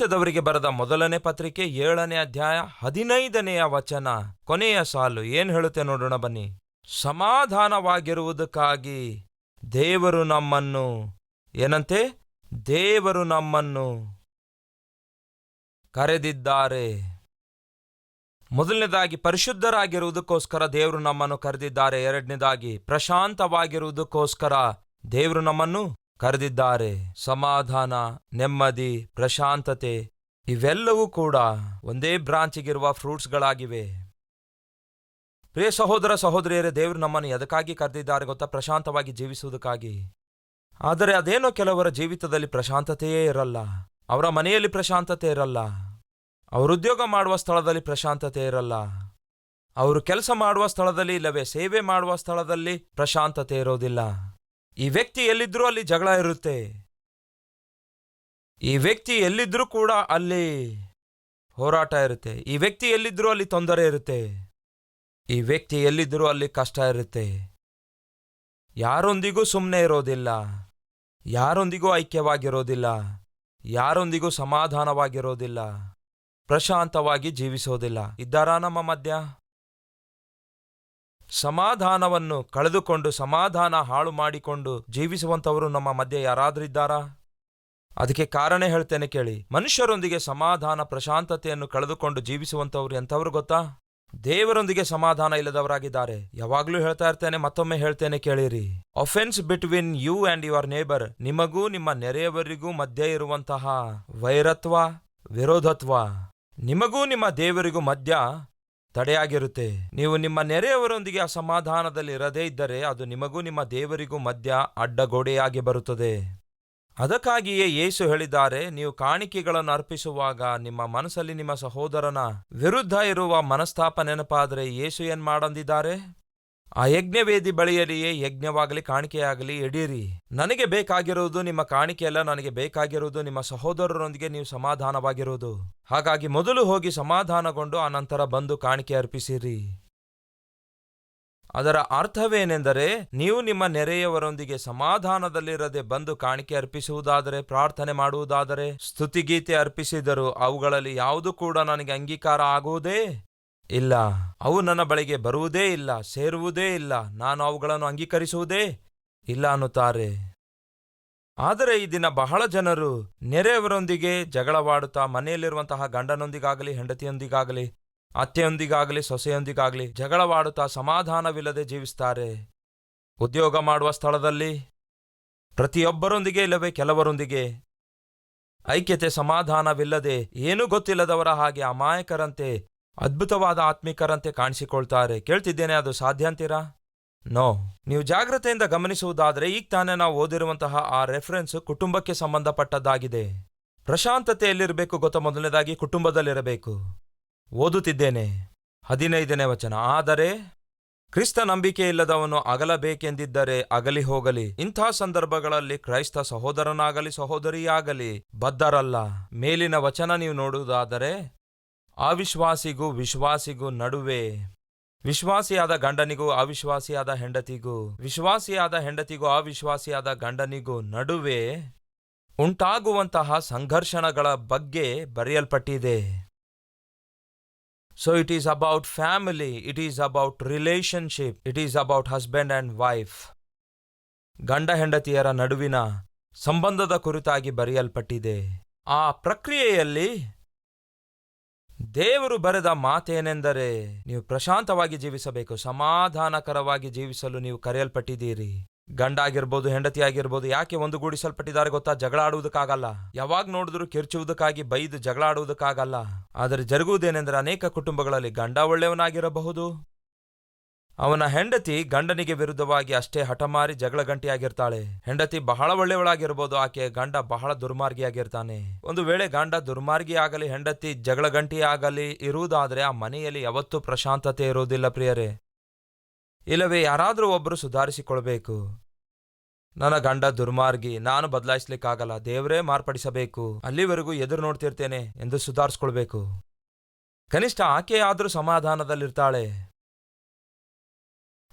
ಕೊರಿಂತದವರಿಗೆ ಬರೆದ ಮೊದಲನೇ ಪತ್ರಿಕೆ, ಏಳನೇ ಅಧ್ಯಾಯ, ಹದಿನೈದನೆಯ ವಚನ, ಕೊನೆಯ ಸಾಲು. ಏನ್ ಹೇಳುತ್ತೆ ನೋಡೋಣ ಬನ್ನಿ. ಸಮಾಧಾನವಾಗಿರುವುದಕ್ಕಾಗಿ ದೇವರು ನಮ್ಮನ್ನು, ಏನಂತೆ? ದೇವರು ನಮ್ಮನ್ನು ಕರೆದಿದ್ದಾರೆ. ಮೊದಲನೇದಾಗಿ, ಪರಿಶುದ್ಧರಾಗಿರುವುದಕ್ಕೋಸ್ಕರ ದೇವರು ನಮ್ಮನ್ನು ಕರೆದಿದ್ದಾರೆ. ಎರಡನೇದಾಗಿ, ಪ್ರಶಾಂತವಾಗಿರುವುದಕ್ಕೋಸ್ಕರ ದೇವರು ನಮ್ಮನ್ನು ಕರೆದಿದ್ದಾರೆ. ಸಮಾಧಾನ, ನೆಮ್ಮದಿ, ಪ್ರಶಾಂತತೆ ಇವೆಲ್ಲವೂ ಕೂಡ ಒಂದೇ ಬ್ರಾಂಚಿಗಿರುವ ಫ್ರೂಟ್ಸ್ಗಳಾಗಿವೆ. ಪ್ರಿಯ ಸಹೋದರ, ಸಹೋದರಿಯರೇ, ದೇವರು ನಮ್ಮನ್ನು ಎದಕ್ಕಾಗಿ ಕರೆದಿದ್ದಾರೆ ಗೊತ್ತಾ? ಪ್ರಶಾಂತವಾಗಿ ಜೀವಿಸುವುದಕ್ಕಾಗಿ. ಆದರೆ ಅದೇನೋ ಕೆಲವರ ಜೀವಿತದಲ್ಲಿ ಪ್ರಶಾಂತತೆಯೇ ಇರಲ್ಲ. ಅವರ ಮನೆಯಲ್ಲಿ ಪ್ರಶಾಂತತೆ ಇರಲ್ಲ. ಅವರು ಉದ್ಯೋಗ ಮಾಡುವ ಸ್ಥಳದಲ್ಲಿ ಪ್ರಶಾಂತತೆ ಇರಲ್ಲ. ಅವರು ಕೆಲಸ ಮಾಡುವ ಸ್ಥಳದಲ್ಲಿ ಇಲ್ಲವೇ, ಸೇವೆ ಮಾಡುವ ಸ್ಥಳದಲ್ಲಿ ಪ್ರಶಾಂತತೆ ಇರೋದಿಲ್ಲ. ಈ ವ್ಯಕ್ತಿ ಎಲ್ಲಿದ್ರೂ ಅಲ್ಲಿ ಜಗಳ ಇರುತ್ತೆ. ಈ ವ್ಯಕ್ತಿ ಎಲ್ಲಿದ್ರೂ ಕೂಡ ಅಲ್ಲಿ ಹೋರಾಟ ಇರುತ್ತೆ. ಈ ವ್ಯಕ್ತಿ ಎಲ್ಲಿದ್ರೂ ಅಲ್ಲಿ ತೊಂದರೆ ಇರುತ್ತೆ. ಈ ವ್ಯಕ್ತಿ ಎಲ್ಲಿದ್ರೂ ಅಲ್ಲಿ ಕಷ್ಟ ಇರುತ್ತೆ. ಯಾರೊಂದಿಗೂ ಸುಮ್ಮನೆ ಇರೋದಿಲ್ಲ. ಯಾರೊಂದಿಗೂ ಐಕ್ಯವಾಗಿರೋದಿಲ್ಲ. ಯಾರೊಂದಿಗೂ ಸಮಾಧಾನವಾಗಿರೋದಿಲ್ಲ. ಪ್ರಶಾಂತವಾಗಿ ಜೀವಿಸೋದಿಲ್ಲ. ಇದ್ದಾರಾ ನಮ್ಮ ಮಧ್ಯ? ಸಮಾಧಾನವನ್ನು ಕಳೆದುಕೊಂಡು ಸಮಾಧಾನ ಹಾಳು ಮಾಡಿಕೊಂಡು ಜೀವಿಸುವಂಥವರು ನಮ್ಮ ಮಧ್ಯೆ ಯಾರಾದರೂ ಇದ್ದಾರಾ ಅದಕ್ಕೆ ಕಾರಣ ಹೇಳ್ತೇನೆ ಕೇಳಿ. ಮನುಷ್ಯರೊಂದಿಗೆ ಸಮಾಧಾನ, ಪ್ರಶಾಂತತೆಯನ್ನು ಕಳೆದುಕೊಂಡು ಜೀವಿಸುವಂಥವ್ರು ಎಂಥವ್ರು ಗೊತ್ತಾ? ದೇವರೊಂದಿಗೆ ಸಮಾಧಾನ ಇಲ್ಲದವರಾಗಿದ್ದಾರೆ. ಯಾವಾಗ್ಲೂ ಹೇಳ್ತಾ ಇರ್ತೇನೆ, ಮತ್ತೊಮ್ಮೆ ಹೇಳ್ತೇನೆ ಕೇಳಿರಿ. Offence between you and your neighbour ನಿಮಗೂ ನಿಮ್ಮ ನೆರೆಯವರಿಗೂ ಮಧ್ಯೆ ಇರುವಂತಹ ವೈರತ್ವ, ವಿರೋಧತ್ವ ನಿಮಗೂ ನಿಮ್ಮ ದೇವರಿಗೂ ಮಧ್ಯ ತಡೆಯಾಗಿರುತ್ತೆ. ನೀವು ನಿಮ್ಮ ನೆರೆಯವರೊಂದಿಗೆ ಅಸಮಾಧಾನದಲ್ಲಿ ಇರದೇ ಇದ್ದರೆ ಅದು ನಿಮಗೂ ನಿಮ್ಮ ದೇವರಿಗೂ ಮಧ್ಯ ಅಡ್ಡಗೋಡೆಯಾಗಿ ಬರುತ್ತದೆ. ಅದಕ್ಕಾಗಿಯೇ ಯೇಸು ಹೇಳಿದ್ದಾರೆ, ನೀವು ಕಾಣಿಕೆಗಳನ್ನು ಅರ್ಪಿಸುವಾಗ ನಿಮ್ಮ ಮನಸ್ಸಲ್ಲಿ ನಿಮ್ಮ ಸಹೋದರನ ವಿರುದ್ಧ ಇರುವ ಮನಸ್ತಾಪ ನೆನಪಾದರೆ ಯೇಸು ಏನ್ ಮಾಡಂದಿದ್ದಾರೆ ಆ ಯಜ್ಞವೇದಿ ಬಳಿಯಲ್ಲಿಯೇ ಯಜ್ಞವಾಗಲಿ, ಕಾಣಿಕೆಯಾಗಲಿ, ಎಡೀರಿ. ನನಗೆ ಬೇಕಾಗಿರುವುದು ನಿಮ್ಮ ಕಾಣಿಕೆಯಲ್ಲ ನನಗೆ ಬೇಕಾಗಿರುವುದು ನಿಮ್ಮ ಸಹೋದರರೊಂದಿಗೆ ನೀವು ಸಮಾಧಾನವಾಗಿರುವುದು. ಹಾಗಾಗಿ ಮೊದಲು ಹೋಗಿ ಸಮಾಧಾನಗೊಂಡು ಆನಂತರ ಬಂದು ಕಾಣಿಕೆ ಅರ್ಪಿಸಿರಿ. ಅದರ ಅರ್ಥವೇನೆಂದರೆ, ನೀವು ನಿಮ್ಮ ನೆರೆಯವರೊಂದಿಗೆ ಸಮಾಧಾನದಲ್ಲಿರದೆ ಬಂದು ಕಾಣಿಕೆ ಅರ್ಪಿಸುವುದಾದರೆ, ಪ್ರಾರ್ಥನೆ ಮಾಡುವುದಾದರೆ, ಸ್ತುತಿಗೀತೆ ಅರ್ಪಿಸಿದರು ಅವುಗಳಲ್ಲಿ ಯಾವುದು ಕೂಡ ನನಗೆ ಅಂಗೀಕಾರ ಆಗುವುದೇ? ಇಲ್ಲ. ಅವು ನನ್ನ ಬಳಿಗೆ ಬರುವುದೇ ಇಲ್ಲ, ಸೇರುವುದೇ ಇಲ್ಲ. ನಾನು ಅವುಗಳನ್ನು ಅಂಗೀಕರಿಸುವುದೇ ಇಲ್ಲ ಅನ್ನುತ್ತಾರೆ. ಆದರೆ ಈ ದಿನ ಬಹಳ ಜನರು ನೆರೆಯವರೊಂದಿಗೆ ಜಗಳವಾಡುತ್ತಾ ಮನೆಯಲ್ಲಿರುವಂತಹ ಗಂಡನೊಂದಿಗಾಗಲಿ, ಹೆಂಡತಿಯೊಂದಿಗಾಗಲಿ, ಅತ್ತೆಯೊಂದಿಗಾಗಲಿ, ಸೊಸೆಯೊಂದಿಗಾಗಲಿ ಜಗಳವಾಡುತ್ತಾ ಸಮಾಧಾನವಿಲ್ಲದೆ ಜೀವಿಸ್ತಾರೆ. ಉದ್ಯೋಗ ಮಾಡುವ ಸ್ಥಳದಲ್ಲಿ ಪ್ರತಿಯೊಬ್ಬರೊಂದಿಗೆ ಇಲ್ಲವೇ ಕೆಲವರೊಂದಿಗೆ? ಐಕ್ಯತೆ ಸಮಾಧಾನವಿಲ್ಲದೆ ಏನೂ ಗೊತ್ತಿಲ್ಲದವರ ಹಾಗೆ ಅಮಾಯಕರಂತೆ ಅದ್ಭುತವಾದ ಆತ್ಮಿಕರಂತೆ ಕಾಣಿಸಿಕೊಳ್ತಾರೆ. ಕೇಳ್ತಿದ್ದೇನೆ, ಅದು ಸಾಧ್ಯ ಅಂತೀರಾ? ನೋ ನೀವು ಜಾಗ್ರತೆಯಿಂದ ಗಮನಿಸುವುದಾದರೆ, ಈಗ ತಾನೇ ನಾವು ಓದಿರುವಂತಹ ಆ ರೆಫರೆನ್ಸ್ ಕುಟುಂಬಕ್ಕೆ ಸಂಬಂಧಪಟ್ಟದ್ದಾಗಿದೆ. ಪ್ರಶಾಂತತೆಯಲ್ಲಿರಬೇಕು, ಗೊತ್ತಾ ಮೊದಲನೇದಾಗಿ ಕುಟುಂಬದಲ್ಲಿರಬೇಕು. ಓದುತ್ತಿದ್ದೇನೆ. ಹದಿನೈದನೇ ವಚನ. ಆದರೆ, ಕ್ರಿಸ್ತ ನಂಬಿಕೆ ಇಲ್ಲದವನು ಅಗಲಬೇಕೆಂದಿದ್ದರೆ ಅಗಲಿ ಹೋಗಲಿ. ಇಂಥ ಸಂದರ್ಭಗಳಲ್ಲಿ ಕ್ರೈಸ್ತ ಸಹೋದರನಾಗಲಿ, ಸಹೋದರಿಯಾಗಲಿ, ಬದ್ಧರಲ್ಲ. ಮೇಲಿನ ವಚನ ನೀವು ನೋಡುವುದಾದರೆ ಅವಿಶ್ವಾಸಿಗೂ ವಿಶ್ವಾಸಿಗೂ ನಡುವೆ. ವಿಶ್ವಾಸಿಯಾದ ಗಂಡನಿಗೂ ಅವಿಶ್ವಾಸಿಯಾದ ಹೆಂಡತಿಗೂ. ವಿಶ್ವಾಸಿಯಾದ ಹೆಂಡತಿಗೂ ಅವಿಶ್ವಾಸಿಯಾದ ಗಂಡನಿಗೂ ನಡುವೆ ಉಂಟಾಗುವಂತಹ ಸಂಘರ್ಷಣಗಳ ಬಗ್ಗೆ ಬರೆಯಲ್ಪಟ್ಟಿದೆ. So it is about family it is about relationship it is about husband and wife ಗಂಡ ಹೆಂಡತಿಯರ ನಡುವಿನ ಸಂಬಂಧದ ಕುರಿತಾಗಿ ಬರೆಯಲ್ಪಟ್ಟಿದೆ. ಆ ಪ್ರಕ್ರಿಯೆಯಲ್ಲಿ ದೇವರು ಬರೆದ ಮಾತೇನೆಂದರೆ ನೀವು ಪ್ರಶಾಂತವಾಗಿ ಜೀವಿಸಬೇಕು, ಸಮಾಧಾನಕರವಾಗಿ ಜೀವಿಸಲು ನೀವು ಕರೆಯಲ್ಪಟ್ಟಿದ್ದೀರಿ. ಗಂಡ ಆಗಿರ್ಬೋದು ಹೆಂಡತಿ ಆಗಿರ್ಬೋದು ಯಾಕೆ ಒಂದುಗೂಡಿಸಲ್ಪಟ್ಟಿದ್ದಾರೆ ಗೊತ್ತಾ? ಜಗಳ ಆಡುವುದಕ್ಕಾಗಲ್ಲ ಯಾವಾಗ ನೋಡಿದ್ರು ಕಿರ್ಚುವುದಕ್ಕಾಗಿ ಬೈದು ಜಗಳ ಆಡುವುದಕ್ಕಾಗಲ್ಲ ಆದರೆ ಜರುಗುವುದೇನೆಂದರೆ ಅನೇಕ ಕುಟುಂಬಗಳಲ್ಲಿ ಗಂಡ ಒಳ್ಳೆಯವನಾಗಿರಬಹುದು ಅವನ ಹೆಂಡತಿ ಗಂಡನಿಗೆ ವಿರುದ್ಧವಾಗಿ ಅಷ್ಟೇ ಹಠಮಾರಿ ಜಗಳ ಗಂಟಿಯಾಗಿರ್ತಾಳೆ ಹೆಂಡತಿ ಬಹಳ ಒಳ್ಳೆಯವಳಾಗಿರ್ಬೋದು, ಆಕೆ ಗಂಡ ಬಹಳ ದುರ್ಮಾರ್ಗಿಯಾಗಿರ್ತಾನೆ. ಒಂದು ವೇಳೆ ಗಂಡ ದುರ್ಮಾರ್ಗಿ ಆಗಲಿ ಹೆಂಡತಿ ಜಗಳ ಗಂಟಿ ಆಗಲಿ ಇರುವುದಾದ್ರೆ ಆ ಮನೆಯಲ್ಲಿ ಯಾವತ್ತೂ ಪ್ರಶಾಂತತೆ ಇರುವುದಿಲ್ಲ ಪ್ರಿಯರೇ. ಇಲ್ಲವೇ ಯಾರಾದರೂ ಒಬ್ಬರು ಸುಧಾರಿಸಿಕೊಳ್ಬೇಕು. ನನ್ನ ಗಂಡ ದುರ್ಮಾರ್ಗಿ, ನಾನು ಬದಲಾಯಿಸ್ಲಿಕ್ಕಾಗಲ್ಲ, ದೇವರೇ ಮಾರ್ಪಡಿಸಬೇಕು, ಅಲ್ಲಿವರೆಗೂ ಎದುರು ನೋಡ್ತಿರ್ತೇನೆ ಎಂದು ಸುಧಾರಿಸ್ಕೊಳ್ಬೇಕು. ಕನಿಷ್ಠ ಆಕೆಯಾದರೂ ಸಮಾಧಾನದಲ್ಲಿರ್ತಾಳೆ.